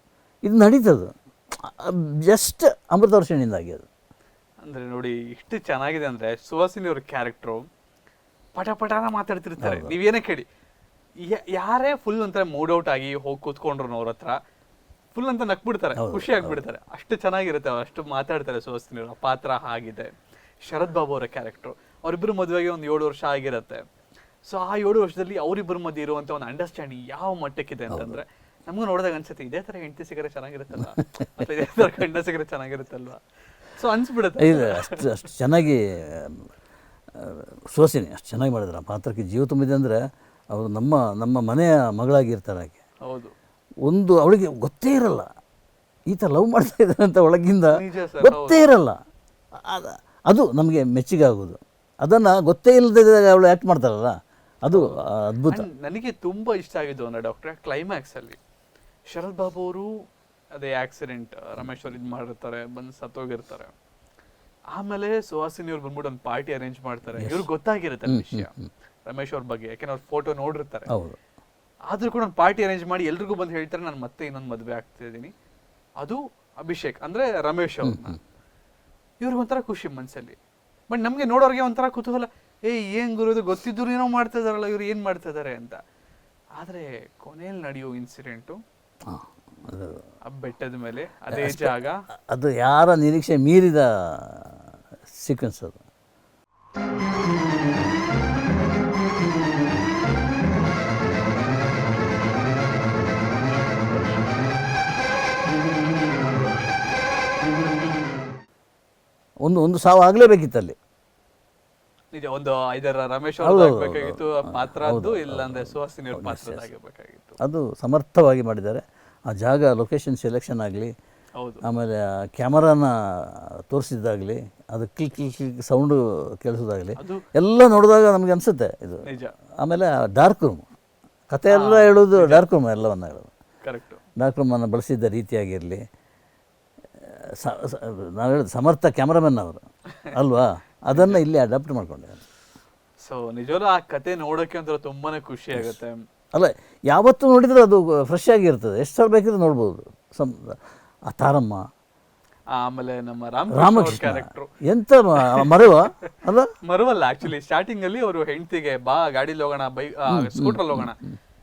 ಇದು ನಡೀತದು. ಜಸ್ಟ್ ಅಮೃತ ವರ್ಷಣಿಂದಾಗಿ ಅದು. ಅಂದ್ರೆ ನೋಡಿ ಇಷ್ಟು ಚೆನ್ನಾಗಿದೆ ಅಂದ್ರೆ ಸುಹಾಸಿನಿ ಅವ್ರ ಕ್ಯಾರೆಕ್ಟ್ರು ಪಟ ಪಟಾನ ಮಾತಾಡ್ತಿರ್ತಾರೆ. ನೀವೇನೇ ಕೇಳಿ. ಯ- ಯಾರೇ ಫುಲ್ ಅಂತ ಮೂಡ್ ಔಟ್ ಆಗಿ ಹೋಗಿ ಕೂತ್ಕೊಂಡ್ರು ಅವ್ರ ಹತ್ರ ಫುಲ್ ಅಂತ ನಕ್ಬಿಡ್ತಾರೆ ಖುಷಿ ಆಗ್ಬಿಡ್ತಾರೆ. ಅಷ್ಟು ಚೆನ್ನಾಗಿರುತ್ತೆ ಅಷ್ಟು ಮಾತಾಡ್ತಾರೆ ಸುಹಾಸಿನಿ ಅವರ. ಪಾತ್ರ ಆಗಿದೆ ಶರದ್ ಬಾಬು ಅವರ ಕ್ಯಾರೆಕ್ಟರ್ ಅವರಿಬ್ಬರು ಮದುವೆಗೆ ಒಂದು ಏಳು ವರ್ಷ ಆಗಿರುತ್ತೆ. ಸೊ ಆ ಏಳು ವರ್ಷದಲ್ಲಿ ಅವರಿಬ್ಬರ ಮಧ್ಯೆ ಇರುವಂತ ಒಂದು ಅಂಡರ್ಸ್ಟ್ಯಾಂಡಿಂಗ್ ಯಾವ ಮಟ್ಟಕ್ಕಿದೆ ಅಂತಂದ್ರೆ ನಮಗೂ ನೋಡಿದಾಗ ಅನ್ಸುತ್ತೆ ಇದೇ ತರ ಹೆಂಡತಿ ಸಿಗರೆ ಚೆನ್ನಾಗಿರುತ್ತಲ್ಲ ಇದೇ ತರ ಗಂಡ ಸಿಗರೆ ಚೆನ್ನಾಗಿರುತ್ತಲ್ವಾ? ಸೊ ಅನ್ಸ್ಬಿಡುತ್ತೆ. ಇದು ಅಷ್ಟು ಅಷ್ಟು ಚೆನ್ನಾಗಿ ಸೋಸಿನಿ ಅಷ್ಟು ಚೆನ್ನಾಗಿ ಮಾಡಿದ್ರು. ಆ ಪಾತ್ರಕ್ಕೆ ಜೀವ ತುಂಬಿದೆ ಅಂದ್ರೆ ಅವರು ನಮ್ಮ ನಮ್ಮ ಮನೆಯ ಮಗಳಾಗಿರ್ತಾರೆ ಆಕೆ. ಹೌದು. ಒಂದು ಅವಳಿಗೆ ಗೊತ್ತೇ ಇರಲ್ಲ. ಈ ಥರ ಲವ್ ಮಾಡ್ತಾ ಇದ್ದಾರೆ ಅಂತ ಒಳಗಿಂದ ಗೊತ್ತೇ ಇರಲ್ಲ. ಅದು ನಮಗೆ ಮೆಚ್ಚುಗೆ ಆಗೋದು. ಅದನ್ನು ಗೊತ್ತೇ ಇಲ್ಲದೆ ಅವಳು ಆ್ಯಕ್ಟ್ ಮಾಡ್ತಾರಲ್ಲ? ಅದು ಅದ್ಭುತ. ನನಗೆ ತುಂಬಾ ಇಷ್ಟ ಆಗಿದ್ದು ಅಂದರೆ ಡಾಕ್ಟ್ರೆ ಕ್ಲೈಮ್ಯಾಕ್ಸಲ್ಲಿ ಅಲ್ಲಿ. ಶರತ್ ಬಾಬು ಅವರು ಅದೇ ಆಕ್ಸಿಡೆಂಟ್ ರಮೇಶ್ ಅವ್ರು ಇದು ಮಾಡಿರ್ತಾರೆ ಬಂದು ಸತ್ತೋಗಿರ್ತಾರೆ. ಆಮೇಲೆ ಸುಹಾಸಿನಿ ಅವ್ರು ಬಂದ್ಬಿಟ್ಟು ಒಂದು ಪಾರ್ಟಿ ಅರೇಂಜ್ ಮಾಡ್ತಾರೆ. ಇವ್ರಿಗೆ ಗೊತ್ತಾಗಿರುತ್ತೆ ವಿಷಯ. ರಮೇಶ್ ಅವ್ರ ಬಗ್ಗೆ. ಯಾಕೆಂದ್ರೆ ಅವ್ರ ಫೋಟೋ ನೋಡಿರ್ತಾರೆ. ಆದ್ರೂ ಕೂಡ ಒಂದು ಪಾರ್ಟಿ ಅರೇಂಜ್ ಮಾಡಿ ಎಲ್ರಿಗೂ ಬಂದು ಹೇಳ್ತಾರೆ ನಾನು ಮತ್ತೆ ಇನ್ನೊಂದು ಮದುವೆ ಆಗ್ತಾ ಇದ್ದೀನಿ ಅದು ಅಭಿಷೇಕ್ ಅಂದ್ರೆ ರಮೇಶ್ ಅವ್ರನ್ನ ಇವ್ರಿಗೆ ಒಂಥರ ಖುಷಿ ಮನ್ಸಲ್ಲಿ. ಬಟ್ ನಮಗೆ ನೋಡೋರಿಗೆ ಒಂಥರ ಕುತೂಹಲ ಏ ಏನ್ ಗುರು ಇದು ಗೊತ್ತಿದ್ರು ಏನೋ ಮಾಡ್ತಾ ಇದಾರಲ್ಲ ಇವ್ರು ಏನು ಮಾಡ್ತಾ ಇದಾರೆ ಅಂತ. ಆದ್ರೆ ಕೊನೆಯಲ್ಲಿ ನಡೆಯೋ ಇನ್ಸಿಡೆಂಟು ಆ ಬೆಟ್ಟದ ಮೇಲೆ ಅದೇ ಜಾಗ. ಅದು ಯಾರ ನಿರೀಕ್ಷೆ ಮೀರಿದ ಸೀಕ್ವೆನ್ಸ್ ಅದು. ಒಂದು ಒಂದು ಸಾವು ಆಗಲೇಬೇಕಿತ್ತಲ್ಲಿ ನಿಜ ಒಂದು ಐದರ ರಮೇಶ್ ಅದು ಸುಹಾಸಿನಿ ಸಮರ್ಥವಾಗಿ ಮಾಡಿದ್ದಾರೆ. ಆ ಜಾಗ ಲೊಕೇಶನ್ ಸೆಲೆಕ್ಷನ್ ಆಗಲಿ ಆಮೇಲೆ ಕ್ಯಾಮರಾನ ತೋರಿಸಿದ್ದಾಗಲಿ ಅದು ಕ್ಲಿಕ್ ಕ್ಲಿಕ್ ಕ್ಲಿಕ್ ಸೌಂಡು ಕೇಳಿಸೋದಾಗಲಿ ಎಲ್ಲ ನೋಡಿದಾಗ ನಮಗೆ ಅನಿಸುತ್ತೆ ಇದು. ಆಮೇಲೆ ಡಾರ್ಕ್ ರೂಮ್ ಕತೆ ಎಲ್ಲ ಹೇಳೋದು ಡಾರ್ಕ್ ರೂಮ್ ಎಲ್ಲವನ್ನು ಹೇಳೋದು. ಡಾರ್ಕ್ ರೂಮನ್ನು ಬಳಸಿದ್ದ ರೀತಿಯಾಗಿರಲಿ ನಾವು ಹೇಳೋದು ಸಮರ್ಥ ಕ್ಯಾಮ್ರಾಮನ್ ಅವರು. ಅಲ್ವಾ? ಅದನ್ನು ಇಲ್ಲಿ ಅಡಾಪ್ಟ್ ಮಾಡ್ಕೊಂಡಿದ್ದಾರೆ ಸೊ ನಿಜವೂ ಆ ಕತೆ ನೋಡೋಕೆ ಒಂಥರ ತುಂಬಾನೇ ಖುಷಿ ಆಗುತ್ತೆ. ಅಲ್ಲ ಯಾವತ್ತೂ ನೋಡಿದ್ರೆ ಅದು ಫ್ರೆಶ್ ಆಗಿರ್ತದೆ. ಎಷ್ಟು ಸಲ ಬೇಕಿದ್ರೆ ನೋಡ್ಬೋದು. ಸಮ್ ಆ ತಾರಮ್ಮ. ಆಮೇಲೆ ನಮ್ಮ ರಾಮ್ ರಾಮಕೃಷ್ಣ. ಕ್ಯಾರೆಕ್ಟರ್ ಎಂತ ಮರುವ ಮರೆವ? ಅಲ್ಲ? ಮರುವಲ್ಲ ಆಕ್ಚುಲಿ ಸ್ಟಾರ್ಟಿಂಗ್ ಅಲ್ಲಿ ಅವರು ಹೆಂಡತಿಗೆ ಬಾ ಗಾಡಿಲಿ ಹೋಗೋಣ ಬೈ ಸ್ಕೂಟರ್ ಹೋಗೋಣ.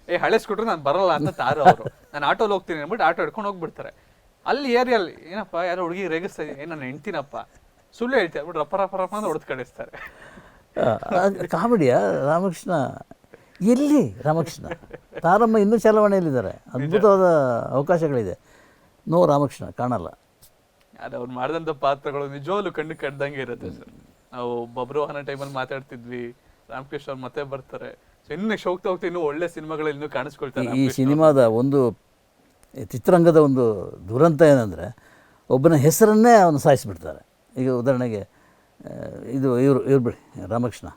ಏ ಹಳೆ ಸ್ಕೂಟರ್ ನಾನು ಬರಲ್ಲ ಅಂತ ತಾರು ಅವರು. ನಾನು ಆಟೋಲಿ ಹೋಗ್ತೀನಿ ಅಂದ್ಬಿಟ್ಟು ಆಟೋ ಹಿಡ್ಕೊಂಡು ಹೋಗ್ಬಿಡ್ತಾರೆ. ಅಲ್ಲಿ ಏರಿಯಲ್ಲಿ ಏನಪ್ಪ ಯಾರೋ ಹುಡುಗಿ ರೇಗಿಸ್ತಾ ಇದೀನಿ ನನ್ನ ಹೆಂಡ್ತಿನಪ್ಪ. ಸುಳ್ಳು ಹೇಳ್ತಾರೆ ಬಿಟ್ರೆ ರಪ್ಪ ರಪ್ಪ ರಪ್ಪ ಅಂತ ಹೊಡೆದು ಕಳಿಸ್ತಾರೆ. ಕಾಮಿಡಿಯ ರಾಮಕೃಷ್ಣ. ಎಲ್ಲಿ ರಾಮಕೃಷ್ಣ? ತಾರಮ್ಮ ಇನ್ನೂ ಚಲಾವಣೆಯಲ್ಲಿದ್ದಾರೆ. ಅದ್ಭುತವಾದ ಅವಕಾಶಗಳಿದೆ. ನೋ ರಾಮಕೃಷ್ಣ ಕಾಣಲ್ಲ. ಅದು ಅವ್ರು ಮಾಡಿದಂಥ ಪಾತ್ರಗಳು ನಿಜವಾಗ್ಲು ಕಣ್ಣು ಕಡ್ದಂಗೆ ಇರುತ್ತೆ ಸರ್. ನಾವು ಬಬ್ರುವಾಹನ ಟೈಮಲ್ಲಿ ಮಾತಾಡ್ತಿದ್ವಿ ರಾಮಕೃಷ್ಣ ಅವ್ರು ಮತ್ತೆ ಬರ್ತಾರೆ. ಸೊ ಇನ್ನು ಹೋಗ್ತಾ ಹೋಗ್ತಾ ಇನ್ನೂ ಒಳ್ಳೆ ಸಿನಿಮಾಗಳಲ್ಲಿ ಇನ್ನೂ ಕಾಣಿಸ್ಕೊಳ್ತಾರೆ ಈ ಸಿನಿಮಾದ ಒಂದು ಚಿತ್ರರಂಗದ ಒಂದು ದುರಂತ ಏನಂದರೆ ಒಬ್ಬನ ಹೆಸರನ್ನೇ ಅವನು ಸಾಯಿಸಿಬಿಡ್ತಾರೆ. ಈಗ ಉದಾಹರಣೆಗೆ ಇದು ಇವರು ಇವ್ರು ಬಿಡಿ ರಾಮಕೃಷ್ಣ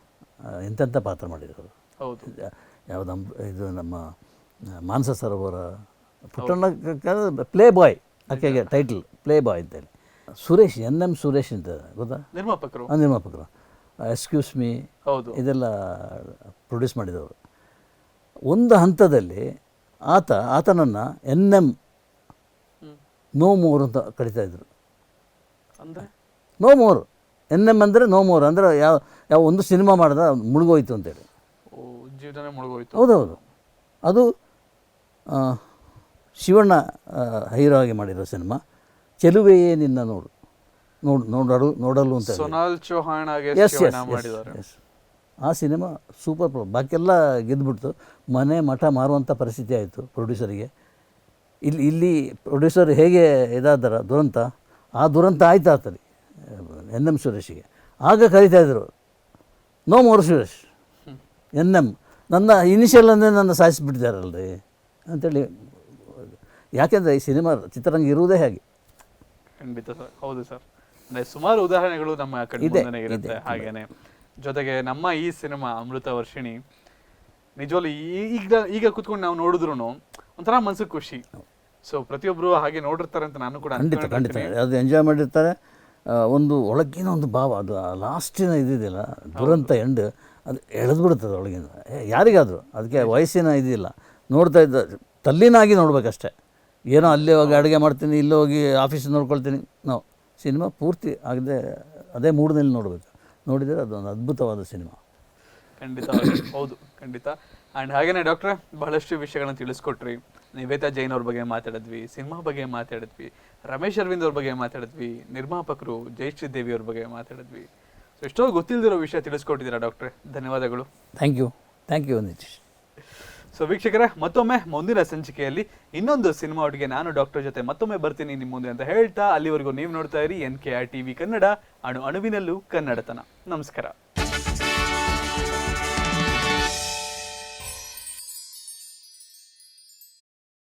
ಎಂತೆಂಥ ಪಾತ್ರ ಮಾಡಿದರು ಅವರು ಯಾವುದು ನಮ್ಮ ಇದು ನಮ್ಮ ಮಾನಸ ಸರೋವರ ಪುಟ್ಟಣ್ಣ ಪ್ಲೇ ಬಾಯ್ ಆಕೆಗೆ ಟೈಟಲ್ ಪ್ಲೇ ಬಾಯ್ ಅಂತೇಳಿ. ಸುರೇಶ್ ಎನ್ ಎಂ ಸುರೇಶ್ ಅಂತ ಗೊತ್ತಾ? ನಿರ್ಮಾಪಕರು. ನಿರ್ಮಾಪಕರು. ಎಕ್ಸ್ಕ್ಯೂಸ್ ಮೀ ಇದೆಲ್ಲ ಪ್ರೊಡ್ಯೂಸ್ ಮಾಡಿದವರು. ಒಂದು ಹಂತದಲ್ಲಿ ಆತ ಆತನನ್ನು ಎನ್ ಎಂ. ನೋ ಮೋರ್ ಅಂತ ಕರಿತಾ ಇದ್ರು. ಅಂದ್ರೆ? No more. ಎನ್ ಎಂ ಅಂದರೆ ನೋ ಮೋರ್ ಅಂದರೆ ಯಾವ ಯಾವ ಒಂದು ಸಿನಿಮಾ ಮಾಡಿದ ಮುಳುಗೋಯ್ತು ಅಂತೇಳಿ ಮುಳುಗೋಯ್ತು. ಹೌದೌದು. ಅದು ಶಿವಣ್ಣ ಹೈರೋ ಆಗಿ ಮಾಡಿರೋ ಸಿನಿಮಾ. ಚೆಲುವೆಯೇ ನಿನ್ನ ನೋಡು. ನೋಡು ನೋಡಲು ನೋಡಲು ಅಂತ ಎಸ್ ಎಸ್ ಎಸ್ ಆ ಸಿನಿಮಾ ಸೂಪರ್ ಪ್ರೊ ಬಾಕಿಯೆಲ್ಲ ಗೆದ್ದುಬಿಡ್ತು ಮನೆ ಮಠ ಮಾರುವಂಥ ಪರಿಸ್ಥಿತಿ ಆಯಿತು ಪ್ರೊಡ್ಯೂಸರಿಗೆ. ಇಲ್ಲಿ ಇಲ್ಲಿ ಪ್ರೊಡ್ಯೂಸರ್ ಹೇಗೆ ಇದಾದರ ದುರಂತ? ಆ ದುರಂತ ಆಯ್ತು ಆತಲ್ಲಿ ಎನ್ ಎಂ ಸುರೇಶಿಗೆ. ಆಗ ಕರಿತಾ ಇದ್ದರು no more Suresh N M ನನ್ನ ಇನಿಷಿಯಲ್ ಅಂದರೆ ನನ್ನ ಸಾಯಿಸಿಬಿಟ್ಟಿದ್ದಾರಲ್ರಿ? ಅಂತೇಳಿ ಯಾಕೆಂದರೆ ಈ ಸಿನಿಮಾ ಚಿತ್ರರಂಗ ಇರುವುದೇ ಹಾಗೆ. ಖಂಡಿತ ಸರ್ ಹೌದು ಸರ್. ಸುಮಾರು ಉದಾಹರಣೆಗಳು ನಮ್ಮ ಕಡೆ ಇರುತ್ತೆ ಇದೆ, ಹಾಗೇನೆ. ಜೊತೆಗೆ ನಮ್ಮ ಈ ಸಿನಿಮಾ ಅಮೃತ ವರ್ಷಿಣಿ ನಿಜವಾಗ್ಲೂ ಈಗ ಈಗ ಕುತ್ಕೊಂಡು ನಾವು ನೋಡಿದ್ರು ಒಂಥರ ಮನ್ಸಿಗೆ ಖುಷಿ. ಸೊ ಪ್ರತಿಯೊಬ್ಬರು ಹಾಗೆ ನೋಡಿರ್ತಾರೆ ಅಂತ ನಾನು ಕೂಡ ಖಂಡಿತ ಖಂಡಿತ. ಅದು ಎಂಜಾಯ್ ಮಾಡಿರ್ತಾರೆ. ಒಂದು ಒಳಗಿನ ಒಂದು ಭಾವ ಅದು ಲಾಸ್ಟಿನ ಇದಿದೆಯಲ್ಲ ದುರಂತ ಎಂಡ್ ಅದು ಎಳೆದ್ಬಿಡುತ್ತದೆ ಒಳಗಿಂದ. ಏ, ಯಾರಿಗಾದರೂ ಅದಕ್ಕೆ ವಯಸ್ಸಿನ ಇದಿಲ್ಲ ನೋಡ್ತಾ ಇದ್ದ ತಲ್ಲಿನಾಗಿ ನೋಡ್ಬೇಕಷ್ಟೆ. ಏನೋ ಅಲ್ಲೇ ಹೋಗಿ ಅಡುಗೆ ಮಾಡ್ತೀನಿ ಇಲ್ಲಿ ಹೋಗಿ ಆಫೀಸ್ ನೋಡ್ಕೊಳ್ತೀನಿ. ನಾವು ಸಿನಿಮಾ ಪೂರ್ತಿ ಆಗದೆ ಅದೇ ಮೂಡ್ನಲ್ಲಿ ನೋಡಬೇಕು. ನೋಡಿದರೆ ಅದೊಂದು ಅದ್ಭುತವಾದ ಸಿನಿಮಾ. ಖಂಡಿತ ಹೌದು ಖಂಡಿತ. ಆ್ಯಂಡ್ ಹಾಗೇನೆ ಡಾಕ್ಟ್ರೆ ಬಹಳಷ್ಟು ವಿಷಯಗಳನ್ನ ತಿಳಿಸ್ಕೊಟ್ರಿ. ನಿವೇತಾ ಜೈನ್ ಅವ್ರ ಬಗ್ಗೆ ಮಾತಾಡಿದ್ವಿ ಸಿನಿಮಾ ಬಗ್ಗೆ ಮಾತಾಡಿದ್ವಿ ರಮೇಶ್ ಅರವಿಂದ್ ಅವ್ರ ಬಗ್ಗೆ ಮಾತಾಡಿದ್ವಿ ನಿರ್ಮಾಪಕರು ಜಯಶ್ರೀ ದೇವಿ ಅವ್ರ ಬಗ್ಗೆ ಮಾತಾಡಿದ್ವಿ. ಸೊ ಎಷ್ಟೋ ಗೊತ್ತಿಲ್ದಿರೋ ವಿಷಯ ತಿಳಿಸ್ಕೊಟ್ಟಿದ್ದೀರಾ ಡಾಕ್ಟ್ರೆ ಧನ್ಯವಾದಗಳು. Thank you thank you Nitish so ವೀಕ್ಷಕರೇ, ಮತ್ತೊಮ್ಮೆ ಮುಂದಿನ ಸಂಚಿಕೆಯಲ್ಲಿ ಇನ್ನೊಂದು ಸಿನಿಮಾ ಒಟ್ಟಿಗೆ ನಾನು ಡಾಕ್ಟರ್ ಜೊತೆ ಮತ್ತೊಮ್ಮೆ ಬರ್ತೀನಿ ನಿಮ್ಮ ಮುಂದೆ ಅಂತ ಹೇಳ್ತಾ ಅಲ್ಲಿವರೆಗೂ ನೀವು ನೋಡ್ತಾ ಇರಿ N K R T V Kannada, ಅಣು ಅಣುವಿನಲ್ಲೂ ಕನ್ನಡತನ. ನಮಸ್ಕಾರ.